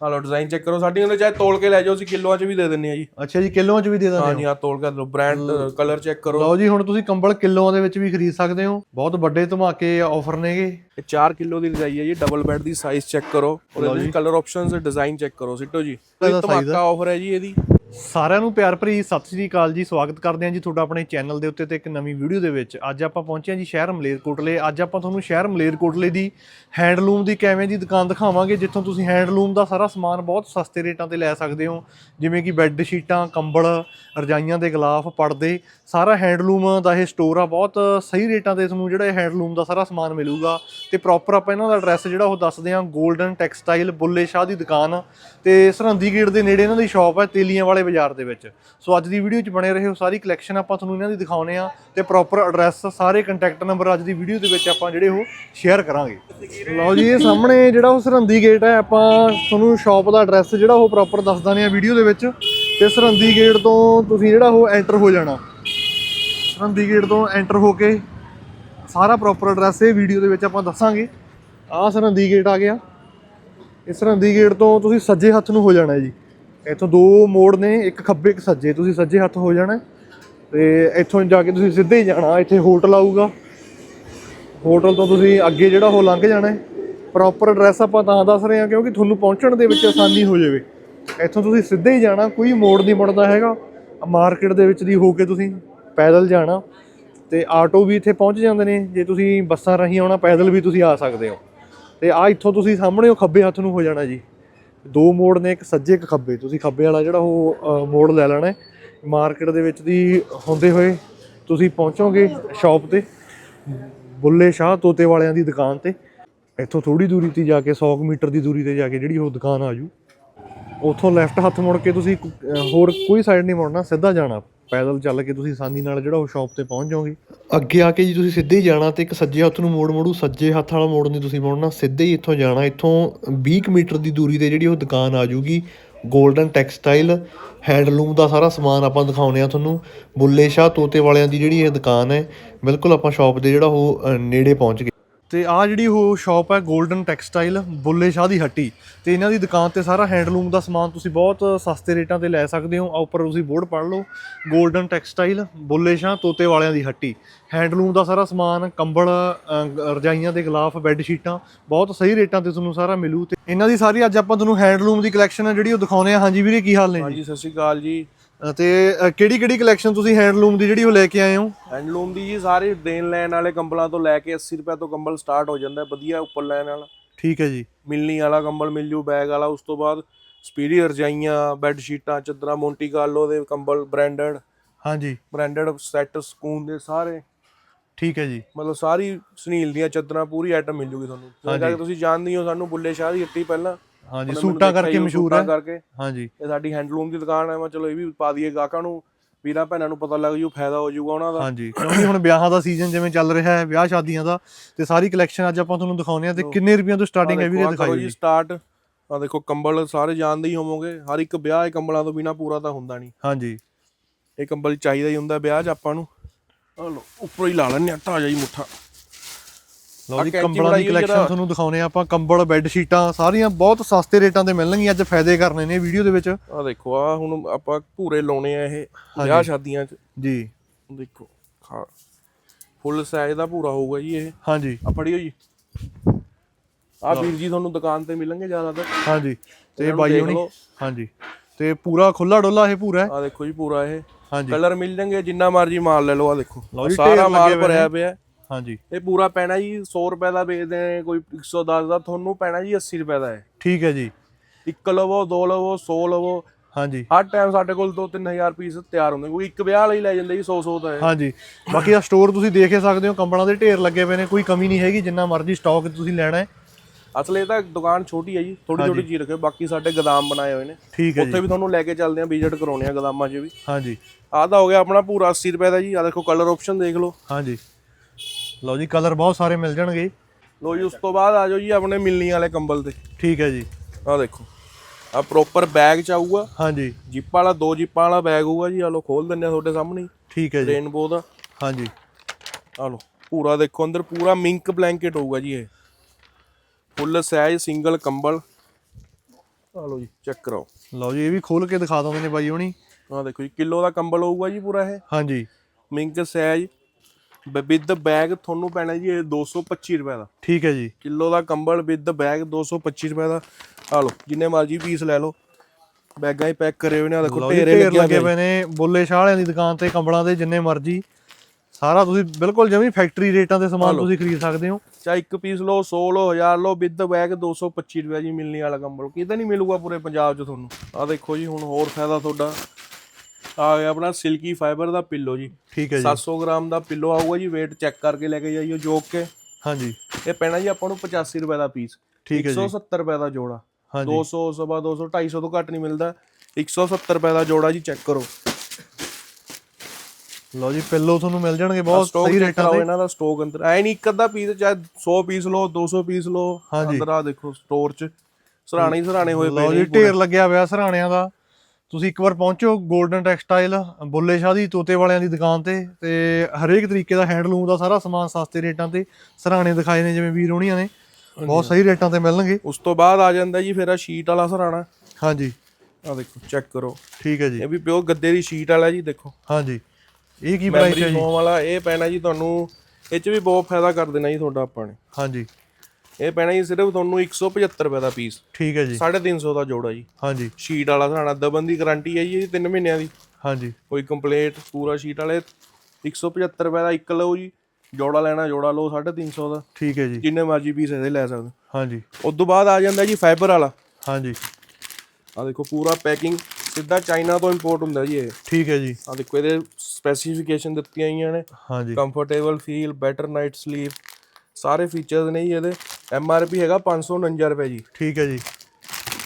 ਆ ਲਓ design check ਕਰੋ। ਸਾਡੀ ਉਹਨੇ ਚਾਹੇ ਤੋਲ ਕੇ ਲੈ ਜਾਓ ਅਸੀਂ ਕਿਲੋਆਂ 'ਚ ਵੀ ਦੇ ਦਿੰਨੇ ਆ ਜੀ। ਅੱਛਾ ਜੀ ਕਿਲੋਆਂ 'ਚ ਵੀ ਦੇ ਦਿੰਦੇ ਹਾਂ ਹੋ? ਜੀ ਆ ਤੋਲ ਕੇ ਲਓ ਬ੍ਰਾਂਡ ਕਲਰ ਚੈੱਕ ਕਰੋ। ਲਓ ਜੀ ਹੁਣ ਤੁਸੀਂ ਕੰਬਲ ਕਿਲੋਆਂ ਦੇ ਵਿੱਚ ਵੀ ਖਰੀਦ ਸਕਦੇ ਹੋ। ਬਹੁਤ ਵੱਡੇ ਧਮਾਕੇ ਆਫਰ ਨੇਗੇ। ਇਹ 4 ਕਿਲੋ ਦੀ ਰਜਾਈ ਹੈ ਜੀ ਡਬਲ ਬੈੱਡ ਦੀ ਸਾਈਜ਼ ਚੈੱਕ ਕਰੋ। ਉਹਦੇ ਵਿੱਚ ਕਲਰ ਆਪਸ਼ਨਸ ਡਿਜ਼ਾਈਨ ਚੈੱਕ ਕਰੋ। ਸਿੱਟੋ ਜੀ। ਧਮਾਕਾ ਆਫਰ ਹੈ ਜੀ ਇਹਦੀ? ਸਾਰਿਆਂ ਨੂੰ ਪਿਆਰ ਭਰੀ ਸਤਿ ਸ੍ਰੀ ਅਕਾਲ ਜੀ, ਸਵਾਗਤ ਕਰਦੇ ਹਾਂ ਜੀ ਤੁਹਾਡਾ ਆਪਣੇ ਚੈਨਲ ਦੇ ਉੱਤੇ ਤੇ ਇੱਕ ਨਵੀਂ ਵੀਡੀਓ ਦੇ ਵਿੱਚ। ਅੱਜ ਆਪਾਂ ਪਹੁੰਚੇ ਹਾਂ ਜੀ ਸ਼ਹਿਰ ਮਲੇਰਕੋਟਲੇ। ਅੱਜ ਆਪਾਂ ਤੁਹਾਨੂੰ ਸ਼ਹਿਰ ਮਲੇਰਕੋਟਲੇ ਦੀ ਹੈਂਡਲੂਮ ਦੀ ਕਿਵੇਂ ਦੀ ਦੁਕਾਨ ਦਿਖਾਵਾਂਗੇ, ਜਿੱਥੋਂ ਤੁਸੀਂ ਹੈਂਡਲੂਮ ਦਾ ਸਾਰਾ ਸਮਾਨ ਬਹੁਤ ਸਸਤੇ ਰੇਟਾਂ ਤੇ ਲੈ ਸਕਦੇ ਹੋ। ਜਿਵੇਂ ਕਿ ਬੈੱਡ ਸ਼ੀਟਾਂ, ਕੰਬਲ, ਰਜਾਈਆਂ ਦੇ ਗਲਾਫ, ਪਰਦੇ, ਸਾਰਾ ਹੈਂਡਲੂਮ ਦਾ ਇਹ ਸਟੋਰ ਆ। ਬਹੁਤ ਸਹੀ ਰੇਟਾਂ ਤੇ ਤੁਹਾਨੂੰ ਜਿਹੜਾ ਇਹ ਹੈਂਡਲੂਮ ਦਾ ਸਾਰਾ ਸਮਾਨ ਮਿਲੂਗਾ। ਤੇ ਪ੍ਰੋਪਰ ਆਪਾਂ ਇਹਨਾਂ ਦਾ ਐਡਰੈਸ ਜਿਹੜਾ ਉਹ ਦੱਸਦੇ ਹਾਂ 골ਡਨ ਟੈਕਸਟਾਈਲ ਬੁੱਲੇ ਸ਼ਾਹ ਦੀ ਦੁਕਾਨ। ਤੇ ਸਰਹੰਦੀ ਗੇਟ ਦੇ ਨੇੜੇ ਇਹਨਾਂ ਦੀ ਸ਼ਾਪ ਹੈ ਤੇਲੀਆਂ ਵਾਲੇ ਬਾਜ਼ਾਰ ਦੇ ਵਿੱਚ। ਸੋ ਅੱਜ ਦੀ ਵੀਡੀਓ 'ਚ ਬਣੇ ਰਹੋ ਸਾਰੀ ਕਲੈਕਸ਼ਨ ਆਪਾਂ ਤੁਹਾਨੂੰ ਇਹਨਾਂ ਦੀ ਦਿਖਾਉਨੇ ਆ ਤੇ ਪ੍ਰੋਪਰ ਐਡਰੈਸ ਸਾਰੇ ਕੰਟੈਕਟ ਨੰਬਰ ਅੱਜ ਦੀ ਵੀਡੀਓ ਦੇ ਵਿੱਚ ਆਪਾਂ ਜਿਹੜੇ ਉਹ ਸ਼ੇਅਰ ਕਰਾਂਗੇ। ਲਓ ਜੀ, ਇਹ ਸਾਹਮਣੇ ਜਿਹੜਾ ਉਹ ਸਰਹੰਦੀ ਗੇਟ ਹੈ, ਆਪਾਂ ਤੁਹਾਨੂੰ ਸ਼ਾਪ ਦਾ ਐਡਰੈਸ ਜਿਹੜਾ ਉਹ ਪ੍ਰੋਪਰ ਦੱਸ ਦਾਂਗੇ ਆ ਵੀਡੀਓ ਦੇ ਵਿੱਚ। ਤੇ ਸਰਹੰਦੀ ਗੇਟ ਤੋਂ ਤੁਸੀਂ ਜਿਹੜਾ ਉਹ ਐਂਟਰ ਹੋ ਜਾਣਾ। ਸਰਹੰਦੀ ਗੇਟ ਤੋਂ ਐਂਟਰ ਹੋ ਕੇ ਸਾਰਾ ਪ੍ਰੋਪਰ ਐਡਰੈਸ ਇਹ ਵੀਡੀਓ ਦੇ ਵਿੱਚ ਆਪਾਂ ਦੱਸਾਂਗੇ। ਆਹ ਸਰਹੰਦੀ ਗੇਟ ਆ ਗਿਆ। ਇਸ ਸਰਹੰਦੀ ਗੇਟ ਤੋਂ ਤੁਸੀਂ ਸੱਜੇ ਹੱਥ ਨੂੰ ਹੋ ਜਾਣਾ ਜੀ। ਇੱਥੋਂ ਦੋ ਮੋੜ ਨੇ, ਇੱਕ ਖੱਬੇ, ਇੱਕ ਸੱਜੇ। ਤੁਸੀਂ ਸੱਜੇ ਹੱਥ ਹੋ ਜਾਣਾ। ਹੈ ਤੇ ਇੱਥੋਂ ਜਾ ਕੇ ਤੁਸੀਂ ਸਿੱਧੇ ਹੀ ਜਾਣਾ। ਇੱਥੇ ਹੋਟਲ ਆਊਗਾ। ਹੋਟਲ ਤੋਂ ਤੁਸੀਂ ਅੱਗੇ ਜਿਹੜਾ ਉਹ ਲੰਘ ਜਾਣਾ। ਪ੍ਰੋਪਰ ਐਡਰੈਸ ਆਪਾਂ ਤਾਂ ਦੱਸ ਰਹੇ ਹਾਂ, ਕਿਉਂਕਿ ਤੁਹਾਨੂੰ ਪਹੁੰਚਣ ਦੇ ਵਿੱਚ ਆਸਾਨੀ ਹੋ ਜਾਵੇ। ਇੱਥੋਂ ਤੁਸੀਂ ਸਿੱਧੇ ਹੀ ਜਾਣਾ। ਕੋਈ ਮੋੜ ਨਹੀਂ ਮੁੜਦਾ ਹੈਗਾ। ਮਾਰਕੀਟ ਦੇ ਵਿੱਚ ਦੀ ਹੋ ਕੇ ਤੁਸੀਂ ਪੈਦਲ ਜਾਣਾ। ਤੇ ਆਟੋ ਵੀ ਇੱਥੇ ਪਹੁੰਚ ਜਾਂਦੇ ਨੇ। ਜੇ ਤੁਸੀਂ ਬੱਸਾਂ ਰਾਹੀਂ ਆਉਣਾ, ਪੈਦਲ ਵੀ ਤੁਸੀਂ ਆ ਸਕਦੇ ਹੋ। ਤੇ ਆ ਇੱਥੋਂ ਤੁਸੀਂ ਸਾਹਮਣੇ ਉਹ ਖੱਬੇ ਹੱਥ ਨੂੰ ਹੋ ਜਾਣਾ ਜੀ। ਦੋ ਮੋੜ ਨੇ, ਇੱਕ ਸੱਜੇ, ਇੱਕ ਖੱਬੇ। ਤੁਸੀਂ ਖੱਬੇ ਵਾਲਾ ਜਿਹੜਾ ਉਹ ਮੋੜ ਲੈ ਲੈਣਾ ਹੈ। ਮਾਰਕੀਟ ਦੇ ਵਿੱਚ ਦੀ ਹੁੰਦੇ ਹੋਏ ਤੁਸੀਂ ਪਹੁੰਚੋਗੇ ਸ਼ਾਪ ਤੇ, ਬੁੱਲੇ ਸ਼ਾਹ ਤੋਤੇ ਵਾਲਿਆਂ ਦੀ ਦੁਕਾਨ ਤੇ। ਇੱਥੋਂ ਥੋੜੀ ਦੂਰੀ ਤੇ ਜਾ ਕੇ 100 ਕੁ ਮੀਟਰ ਦੀ ਦੂਰੀ ਤੇ ਜਾ ਕੇ ਜਿਹੜੀ ਉਹ ਦੁਕਾਨ ਆਜੂ ਉੱਥੋਂ ਲੈਫਟ ਹੱਥ ਮੁੜ ਕੇ ਤੁਸੀਂ ਹੋਰ ਕੋਈ ਸਾਈਡ ਨਹੀਂ ਮੁੜਨਾ, ਸਿੱਧਾ ਜਾਣਾ। ਪੈਦਲ ਚੱਲ ਕੇ ਤੁਸੀਂ ਆਸਾਨੀ ਨਾਲ ਜਿਹੜਾ ਉਹ ਸ਼ਾਪ ਤੇ ਪਹੁੰਚ ਜਾਓਗੇ। ਅੱਗੇ ਆ ਕੇ ਜੀ ਤੁਸੀਂ ਸਿੱਧੇ ਹੀ ਜਾਣਾ ਤੇ ਇੱਕ ਸੱਜੇ ਹੱਥ ਨੂੰ ਮੋੜ ਮੋੜੂ, ਸੱਜੇ ਹੱਥ ਵਾਲਾ ਮੋੜ ਨਹੀਂ ਤੁਸੀਂ ਮੋੜਨਾ, ਸਿੱਧੇ ਹੀ ਇੱਥੋਂ ਜਾਣਾ, ਇੱਥੋਂ 20 ਕੁ ਮੀਟਰ ਦੀ ਦੂਰੀ ਤੇ ਜਿਹੜੀ ਉਹ ਦੁਕਾਨ ਆ ਜੂਗੀ 골ਡਨ ਟੈਕਸਟਾਈਲ ਹੈਂਡਲੂਮ ਦਾ ਸਾਰਾ ਸਮਾਨ ਆਪਾਂ ਦਿਖਾਉਨੇ ਆ ਤੁਹਾਨੂੰ, ਬੁੱਲੇ ਸ਼ਾਹ ਤੋਤੇ ਵਾਲਿਆਂ ਦੀ ਜਿਹੜੀ ਇਹ ਦੁਕਾਨ ਹੈ, ਬਿਲਕੁਲ ਆਪਾਂ ਸ਼ਾਪ ਦੇ ਜਿਹੜਾ ਉਹ ਨੇੜੇ ਪਹੁੰਚ ਗਏ ਤੇ ਆ ਜਿਹੜੀ ਉਹ ਸ਼ਾਪ ਹੈ 골ਡਨ ਟੈਕਸਟਾਈਲ ਬੁੱਲੇ ਸ਼ਾਹ ਦੀ ਹੱਟੀ। ਤੇ ਇਹਨਾਂ ਦੀ ਦੁਕਾਨ ਤੇ ਸਾਰਾ ਹੈਂਡਲੂਮ ਦਾ ਸਮਾਨ ਤੁਸੀਂ ਬਹੁਤ ਸਸਤੇ ਰੇਟਾਂ ਤੇ ਲੈ ਸਕਦੇ ਹੋ। ਆ ਉੱਪਰ ਤੁਸੀਂ ਬੋਰਡ ਪੜ੍ਹ ਲਓ। 골ਡਨ ਟੈਕਸਟਾਈਲ ਬੁੱਲੇ ਸ਼ਾਹ, ਤੋਤੇ ਵਾਲਿਆਂ ਦੀ ਹੱਟੀ। ਹੈਂਡਲੂਮ ਦਾ ਸਾਰਾ ਸਮਾਨ, ਕੰਬਲ ਰਜਾਈਆਂ ਦੇ ਗਲਾਫ ਬੈੱਡ ਸ਼ੀਟਾਂ ਬਹੁਤ ਸਹੀ ਰੇਟਾਂ ਤੇ ਤੁਹਾਨੂੰ ਸਾਰਾ ਮਿਲੂ। ਤੇ ਇਹਨਾਂ ਦੀ ਸਾਰੀ ਅੱਜ ਆਪਾਂ ਤੁਹਾਨੂੰ ਹੈਂਡਲੂਮ ਦੀ ਕਲੈਕਸ਼ਨ ਹੈ ਜਿਹੜੀ ਉਹ ਦਿਖਾਉਨੇ ਆ ਹਾਂਜੀ ਵੀਰੇ, ਕੀ ਹਾਲ ਨੇ ਜੀ? ਹਾਂਜੀ, ਸਤਿ ਸ਼੍ਰੀ ਅਕਾਲ ਜੀ। ਤੇ ਕਿਹੜੀ ਕਿਹੜੀ ਕਲੈਕਸ਼ਨ ਤੁਸੀਂ ਹੈਂਡਲੂਮ ਦੀ ਜਿਹੜੀ ਉਹ ਲੈ ਕੇ ਆਏ ਹੋ? ਹੈਂਡਲੂਮ ਦੀ ਜੀ ਸਾਰੇ ਦੇਣ ਲੈਣ ਵਾਲੇ ਕੰਬਲਾਂ ਤੋਂ ਲੈ ਕੇ 80 ਰੁਪਏ ਤੋਂ ਕੰਬਲ ਸਟਾਰਟ ਹੋ ਜਾਂਦਾ ਵਧੀਆ ਉੱਪਰ ਲੈਣ ਵਾਲਾ। ਠੀਕ ਹੈ ਜੀ। ਮਿਲਣੀ ਵਾਲਾ ਕੰਬਲ ਮਿਲ ਜੂ ਬੈਗ ਵਾਲਾ ਉਸ ਤੋਂ ਬਾਅਦ ਸਪੀਰੀਅਰ ਰਜਾਈਆਂ ਬੈੱਡ ਸ਼ੀਟਾਂ ਚਾਦਰਾਂ ਮੋਂਟੀ ਕਾਰਲੋ ਦੇ ਕੰਬਲ ਬ੍ਰਾਂਡਡ ਹਾਂਜੀ। ਬ੍ਰਾਂਡਡ ਸੈੱਟ ਸਕੂਨ ਦੇ ਸਾਰੇ। ਠੀਕ ਹੈ ਜੀ। ਮਤਲਬ ਸਾਰੀ ਸੁਨੀਲ ਦੀਆਂ ਚਾਦਰਾਂ ਪੂਰੀ ਆਈਟਮ ਮਿਲ ਜੂਗੀ ਤੁਹਾਨੂੰ। ਕਿ ਤੁਸੀਂ ਜਾਣਦੇ ਹੀ ਹੋ ਸਾਨੂੰ ਬੁੱਲੇ ਸ਼ਾਹ ਦੀ ਹੱਟੀ ਪਹਿਲਾਂ। ਹਾਂਜੀ ਉਹਨੇ ਸੂਟਾਂ ਕਰਕੇ ਮਸ਼ਹੂਰ ਸੂਟਾਂ ਹੈ। ਕਰਕੇ। ਹਾਂਜੀ। ਇਹ ਸਾਡੀ ਹੈਂਡਲੂਮ ਦੀ ਦੁਕਾਨ ਹੈ ਮੈਂ ਚਲੋ ਇਹ ਵੀ ਪਾ ਦਈਏ ਗਾਹਕਾਂ ਨੂੰ। ਵੀਰਾਂ ਭੈਣਾਂ ਨੂੰ ਪਤਾ ਲੱਗ ਜੂ ਫਾਇਦਾ ਹੋ ਜਾਊਗਾ ਉਹਨਾਂ ਦਾ। ਹਾਂਜੀ ਕਿਉਂਕਿ ਹੁਣ ਵਿਆਹਾਂ ਦਾ ਸੀਜ਼ਨ ਜਿਵੇਂ ਚੱਲ ਰਿਹਾ ਹੈ ਵਿਆਹ ਸ਼ਾਦੀਆਂ ਦਾ ਤੇ ਸਾਰੀ ਕਲੈਕਸ਼ਨ ਅੱਜ ਆਪਾਂ ਤੁਹਾਨੂੰ ਦਿਖਾਉਣੇ ਆ ਤੇ ਕਿੰਨੇ ਰੁਪਈਆਂ ਤੋਂ ਸਟਾਰਟਿੰਗ ਹੈ ਵੀਰੇ ਆਹ ਕਰੋ ਜੀ ਸਟਾਰਟ ਆ ਦੇਖੋ ਕੰਬਲ ਸਾਰੇ ਜਾਣਦੇ ਹੀ ਹੋਵੋਗੇ। ਹਰ ਇੱਕ ਵਿਆਹ ਇਹ ਕੰਬਲਾਂ ਤੋਂ ਬਿਨਾ ਪੂਰਾ ਤਾਂ ਹੁੰਦਾ ਨਹੀਂ। ਹਾਂਜੀ। ਇਹ ਕੰਬਲ ਚਾਹੀਦਾ ਹੀ ਹੁੰਦਾ ਵਿਆਹ 'ਚ ਆਪਾਂ ਨੂੰ। ਆ ਲੋ ਉੱਪਰੋਂ ਹੀ ਲਾ ਲੈਣੇ ਆ ਤਾਜ਼ਾ ਹੀ ਮੁੱਠਾ। ਲਓ ਜੀ ਕੰਬਲਾਂ ਦੀ ਕਲੈਕਸ਼ਨ ਤੁਹਾਨੂੰ ਦਿਖਾਉਣੇ ਆ ਆਪਾਂ ਕੰਬਲ ਬੈੱਡ ਸ਼ੀਟਾਂ ਸਾਰੀਆਂ ਬਹੁਤ ਸਸਤੇ ਰੇਟਾਂ ਤੇ ਮਿਲਣਗੀਆਂ ਅੱਜ ਫਾਇਦੇ ਕਰਨੇ ਨੇ ਵੀਡੀਓ ਦੇ ਵਿੱਚ। ਆ ਦੇਖੋ ਆ ਹੁਣ ਆਪਾਂ ਭੂਰੇ ਲਾਉਣੇ ਆ ਇਹ ਵਿਆਹ ਸ਼ਾਦੀਆਂ 'ਚ। ਜੀ। ਦੇਖੋ ਫੁੱਲ ਸਾਈਜ਼ ਦਾ ਭੂਰਾ ਹੋਊਗਾ ਜੀ ਇਹ। ਹਾਂਜੀ। ਆ ਫੜਿਓ ਜੀ। ਆ ਵੀਰ ਜੀ ਤੁਹਾਨੂੰ ਦੁਕਾਨ ਤੇ ਮਿਲਣਗੇ ਜ਼ਿਆਦਾਤਰ। ਹਾਂਜੀ। ਤੇ ਬਾਈ ਹੋਣੀ। ਹਾਂਜੀ। ਤੇ ਪੂਰਾ ਖੁੱਲਾ ਡੋਲਾ ਇਹ ਪੂਰਾ ਹੈ। ਆ ਦੇਖੋ ਜੀ ਪੂਰਾ ਇਹ। ਹਾਂਜੀ। ਕਲਰ ਮਿਲ ਜਾਣਗੇ ਜਿੰਨਾ ਮਰਜ਼ੀ ਮਾਲ ਲੈ ਲਓ ਆ ਦੇਖੋ। ਸਾਰਾ ਮਾਲ ਭਰਿਆ। ਪਿਆ। ਹਾਂਜੀ। ਇਹ ਪੂਰਾ ਪੈਣਾ ਜੀ 100 ਰੁਪਏ ਦਾ ਵੇਚਦੇ ਨੇ ਕੋਈ 110 ਦਾ ਤੁਹਾਨੂੰ ਪੈਣਾ ਜੀ 80 ਰੁਪਏ ਦਾ ਹੈ ਠੀਕ ਹੈ ਜੀ। ਇੱਕ ਲਵੋ ਦੋ ਲਵੋ 100 ਲਵੋ। ਹਾਂਜੀ। ਹਰ ਟਾਈਮ ਸਾਡੇ ਕੋਲ 2-3000 ਪੀਸ ਤਿਆਰ ਹੁੰਦੇ ਕੋਈ ਇੱਕ ਵਿਆਹ ਲਈ ਲੈ ਜਾਂਦੇ ਜੀ 100-100 ਦਾ ਹੈ ਹਾਂਜੀ। ਬਾਕੀ ਆ ਸਟੋਰ ਤੁਸੀਂ ਦੇਖ ਹੀ ਸਕਦੇ ਹੋ ਕੰਬਲਾਂ ਦੇ ਢੇਰ ਲੱਗੇ ਪਏ ਨੇ ਕੋਈ ਕਮੀ ਨਹੀਂ ਹੈਗੀ ਜਿੰਨਾ ਮਰਜ਼ੀ ਸਟਾਕ ਤੁਸੀਂ ਲੈਣਾ ਹੈ। ਅਸਲ ਇਹ ਤਾਂ ਦੁਕਾਨ ਛੋਟੀ ਹੈ ਜੀ ਥੋੜੀ ਛੋਟੀ ਚੀਜ਼ ਰੱਖਿਓ ਬਾਕੀ ਸਾਡੇ ਗਦਾਮ ਬਣਾਏ ਹੋਏ ਨੇ। ਠੀਕ ਹੈ ਜੀ। ਉੱਥੇ ਵੀ ਤੁਹਾਨੂੰ ਲੈ ਕੇ ਚੱਲਦੇ ਆ ਵਿਜ਼ਿਟ ਕਰਾਉਣੇ ਆ ਗਦਾਮਾਂ 'ਚ ਵੀ। ਹਾਂਜੀ। ਆਹ ਤਾਂ ਹੋ ਗਿਆ ਆਪਣਾ ਪੂਰਾ 80 ਰੁਪਏ ਦਾ ਜੀ ਆ ਦੇਖੋ ਕਲਰ ਆਪਸ਼ਨ ਦੇਖ ਲਓ। ਹਾਂਜੀ। ਲਓ ਜੀ ਕਲਰ ਬਹੁਤ ਸਾਰੇ ਮਿਲ ਜਾਣਗੇ। ਲੋ ਜੀ ਉਸ ਤੋਂ ਬਾਅਦ ਆ ਜਾਓ ਜੀ ਆਪਣੇ ਮਿਲਣੀ ਵਾਲੇ ਕੰਬਲ ਤੇ। ਠੀਕ ਹੈ ਜੀ। ਆਹ ਦੇਖੋ ਆ ਪ੍ਰੋਪਰ ਬੈਗ ਚ ਆਊਗਾ। ਹਾਂਜੀ। ਜਿੱਪ ਵਾਲਾ ਦੋ ਜਿੱਪਾਂ ਵਾਲਾ ਬੈਗ ਹੋਊਗਾ ਜੀ। ਆ ਲੋ ਖੋਲ ਦਿੰਨੇ ਆ ਤੁਹਾਡੇ ਸਾਹਮਣੇ। ਠੀਕ ਹੈ ਜੀ। ਰੇਨਬੋ ਦਾ। ਹਾਂਜੀ। ਆ ਲੋ ਪੂਰਾ ਦੇਖੋ ਅੰਦਰ ਪੂਰਾ ਮਿੰਕ ਬਲੈਂਕਟ ਹੋਊਗਾ ਜੀ ਇਹ। ਫੁੱਲ ਸਾਈਜ਼ ਸਿੰਗਲ ਕੰਬਲ। ਆ ਲਓ ਜੀ ਚੈੱਕ ਕਰਾਓ। ਲਓ ਜੀ ਇਹ ਵੀ ਖੋਲ ਕੇ ਦਿਖਾ ਦਿੰਦੇ ਨੇ ਬਾਈ ਹੋਣੀ। ਆ ਦੇਖੋ ਜੀ ਕਿਲੋ ਦਾ ਕੰਬਲ ਹੋਊਗਾ ਜੀ ਪੂਰਾ ਇਹ। ਹਾਂਜੀ। ਮਿੰਕ ਸਾਈਜ਼ ਵਿਦ ਬੈਗ ਤੁਹਾਨੂੰ ਪੈਣਾ ਜੀ ਇਹ 225 ਰੁਪਏ ਦਾ। ਠੀਕ ਹੈ ਜੀ। ਕਿਲੋ ਦਾ ਕੰਬਲ ਵਿਦ ਬੈਗ 225 ਰੁਪਏ ਦਾ। ਆ ਲਓ ਜਿੰਨੇ ਮਰਜ਼ੀ ਪੀਸ ਲੈ ਲਓ। ਬੈਗਾਂ ਹੀ ਪੈਕ ਕਰੇ ਹੋਏ ਨੇ ਆ ਦੇਖੋ ਢੇਰੇ ਲੱਗੇ ਪਏ ਨੇ। ਬੁੱਲੇ ਸ਼ਾਹ ਵਾਲਿਆਂ ਦੀ ਦੁਕਾਨ ਤੇ ਕੰਬਲਾਂ ਦੇ ਜਿੰਨੇ ਮਰਜ਼ੀ। ਸਾਰਾ ਤੁਸੀਂ ਬਿਲਕੁਲ ਜਮੀ ਫੈਕਟਰੀ ਰੇਟਾਂ ਤੇ ਸਮਾਨ ਤੁਸੀਂ ਖਰੀਦ ਸਕਦੇ ਹੋ। ਚਾਹੇ ਇੱਕ ਪੀਸ ਲਓ 100 ਲਓ 1000 ਲਓ ਵਿਦ ਬੈਗ 225 ਰੁਪਏ ਜੀ ਮਿਲਣੀ ਵਾਲਾ ਕੰਬਲ। ਕਿਤੇ ਨਹੀਂ ਮਿਲੂਗਾ ਪੂਰੇ ਪੰਜਾਬ 'ਚ ਤੁਹਾਨੂੰ। ਆ ਦੇਖੋ ਜੀ ਹੁਣ ਹੋਰ ਫਾਇਦਾ ਤੁਹਾਡਾ। ਆ ਗਿਆ ਆਪਣਾ ਸਿਲਕੀ ਫਾਈਬਰ ਦਾ ਪਿੱਲੋ ਜੀ। ਠੀਕ ਹੈ ਜੀ। 700 ਗ੍ਰਾਮ ਦਾ ਪਿੱਲੋ ਆਊਗਾ ਜੀ weight ਚੈੱਕ ਕਰਕੇ ਲੈ ਕੇ ਜਾਈਓ ਜੋਕ ਕੇ। ਹਾਂਜੀ। ਇਹ ਪੈਣਾ ਜੀ ਆਪਾਂ ਨੂੰ 85 ਰੁਪਏ ਦਾ ਪੀਸ ਠੀਕ ਹੈ ਜੀ। 170 ਰੁਪਏ ਦਾ ਜੋੜਾ। ਹਾਂਜੀ। 200 ਸਵਾ 200 250 ਤੋਂ ਘੱਟ ਨਹੀਂ ਮਿਲਦਾ। 170 ਰੁਪਏ ਦਾ ਜੋੜਾ ਜੀ ਚੈੱਕ ਕਰੋ। ਲਓ ਜੀ ਪਿੱਲੋ ਤੁਹਾਨੂੰ ਮਿਲ ਜਾਣਗੇ ਬਹੁਤ ਸਹੀ ਰੇਟਾਂ ਤੇ। ਇਹਨਾਂ ਦਾ ਸਟਾਕ ਅੰਦਰ। ਐ ਨਹੀਂ ਇੱਕ ਅੱਧਾ ਪੀਸ ਚਾਹੇ 100 ਪੀਸ ਲਓ 200 ਪੀਸ ਲਓ। ਅੰਦਰ ਆ ਦੇਖੋ ਸਟੋਰ 'ਚ। ਸਰਾਣੇ ਹੀ ਸਰਾਣੇ ਹੋਏ ਲਓ ਪਏ ਜੀ ਨੇ ਢੇਰ ਲੱਗਿਆ ਹੋਇਆ ਸਰਾਣਿਆਂ ਦਾ। ਤੁਸੀਂ ਇੱਕ ਵਾਰ ਪਹੁੰਚੋ 골ਡਨ ਟੈਕਸਟਾਈਲ ਬੁੱਲੇ ਸ਼ਾਹ ਦੀ ਤੋਤੇ ਵਾਲਿਆਂ ਦੀ ਦੁਕਾਨ ਤੇ ਤੇ ਹਰੇਕ ਤਰੀਕੇ ਦਾ ਹੈਂਡਲੂਮ ਦਾ ਸਾਰਾ ਸਮਾਨ ਸਸਤੇ ਰੇਟਾਂ ਤੇ ਸਰਾਣੇ ਦਿਖਾਏ ਨੇ ਜਿਵੇਂ ਵੀਰ ਹੋਣੀਆਂ ਨੇ। ਬਹੁਤ ਸਹੀ ਰੇਟਾਂ ਤੇ ਮਿਲਣਗੇ। ਉਸ ਤੋਂ ਬਾਅਦ ਆ ਜਾਂਦਾ ਜੀ ਫਿਰ ਆ ਸ਼ੀਟ ਵਾਲਾ ਸਰਾਣਾ। ਹਾਂਜੀ। ਆ ਦੇਖੋ ਚੈੱਕ ਕਰੋ। ਠੀਕ ਹੈ ਜੀ। ਇਹ ਵੀ ਪਿਓ ਗੱਦੇ ਦੀ ਸ਼ੀਟ ਵਾਲਾ ਜੀ ਦੇਖੋ। ਹਾਂਜੀ। ਇਹ ਕੀ ਪ੍ਰਾਈਸ ਹੈ ਮੈਮਰੀ ਜੀ? ਫੋਮ ਵਾਲਾ ਇਹ ਪੈਣਾ ਜੀ ਤੁਹਾਨੂੰ ਇਹ 'ਚ ਵੀ ਬਹੁਤ ਫਾਇਦਾ ਕਰ ਦੇਣਾ ਜੀ ਤੁਹਾਡਾ ਆਪਾਂ ਨੇ। ਹਾਂਜੀ। ਇਹ ਪੈਣਾ ਜੀ ਸਿਰਫ ਤੁਹਾਨੂੰ 175 ਰੁਪਏ ਦਾ ਪੀਸ ਠੀਕ ਹੈ ਜੀ। 350 ਦਾ ਜੋੜਾ ਜੀ। ਹਾਂਜੀ। ਸ਼ੀਟ ਵਾਲਾ ਸਰਾਣਾ ਦਬਨ ਦੀ ਗਾਰੰਟੀ ਹੈ ਜੀ ਇਹਦੀ 3 ਮਹੀਨਿਆਂ ਦੀ। ਹਾਂਜੀ। ਕੋਈ ਕੰਪਲੀਟ ਪੂਰਾ ਸ਼ੀਟ ਵਾਲੇ 175 ਰੁਪਏ ਦਾ ਇੱਕ ਲਓ ਜੀ। ਜੋੜਾ ਲੈਣਾ ਜੋੜਾ ਲਓ 350 ਦਾ। ਠੀਕ ਹੈ ਜੀ। ਜਿੰਨੇ ਮਰਜ਼ੀ ਪੀਸ ਇਹਦੇ ਲੈ ਸਕਦੇ। ਹਾਂਜੀ। ਉਸ ਤੋਂ ਬਾਅਦ ਆ ਜਾਂਦਾ ਜੀ ਫਾਈਬਰ ਵਾਲਾ। ਹਾਂਜੀ। ਆ ਦੇਖੋ ਪੂਰਾ ਪੈਕਿੰਗ ਸਿੱਧਾ ਚਾਈਨਾ ਤੋਂ ਇੰਪੋਰਟ ਹੁੰਦਾ ਜੀ ਇਹ। ਠੀਕ ਹੈ ਜੀ। ਆ ਦੇਖੋ ਇਹਦੇ ਸਪੈਸੀਫਿਕੇਸ਼ਨ ਦਿੱਤੀਆਂ ਹੋਈਆਂ ਨੇ। ਹਾਂਜੀ। Comfortable feel better night sleep ਸਾਰੇ ਫੀਚਰਸ ਨੇ ਜੀ ਇਹਦੇ। ਐਮ ਆਰ ਪੀ ਹੈਗਾ 549 ਰੁਪਏ ਜੀ। ਠੀਕ ਹੈ ਜੀ।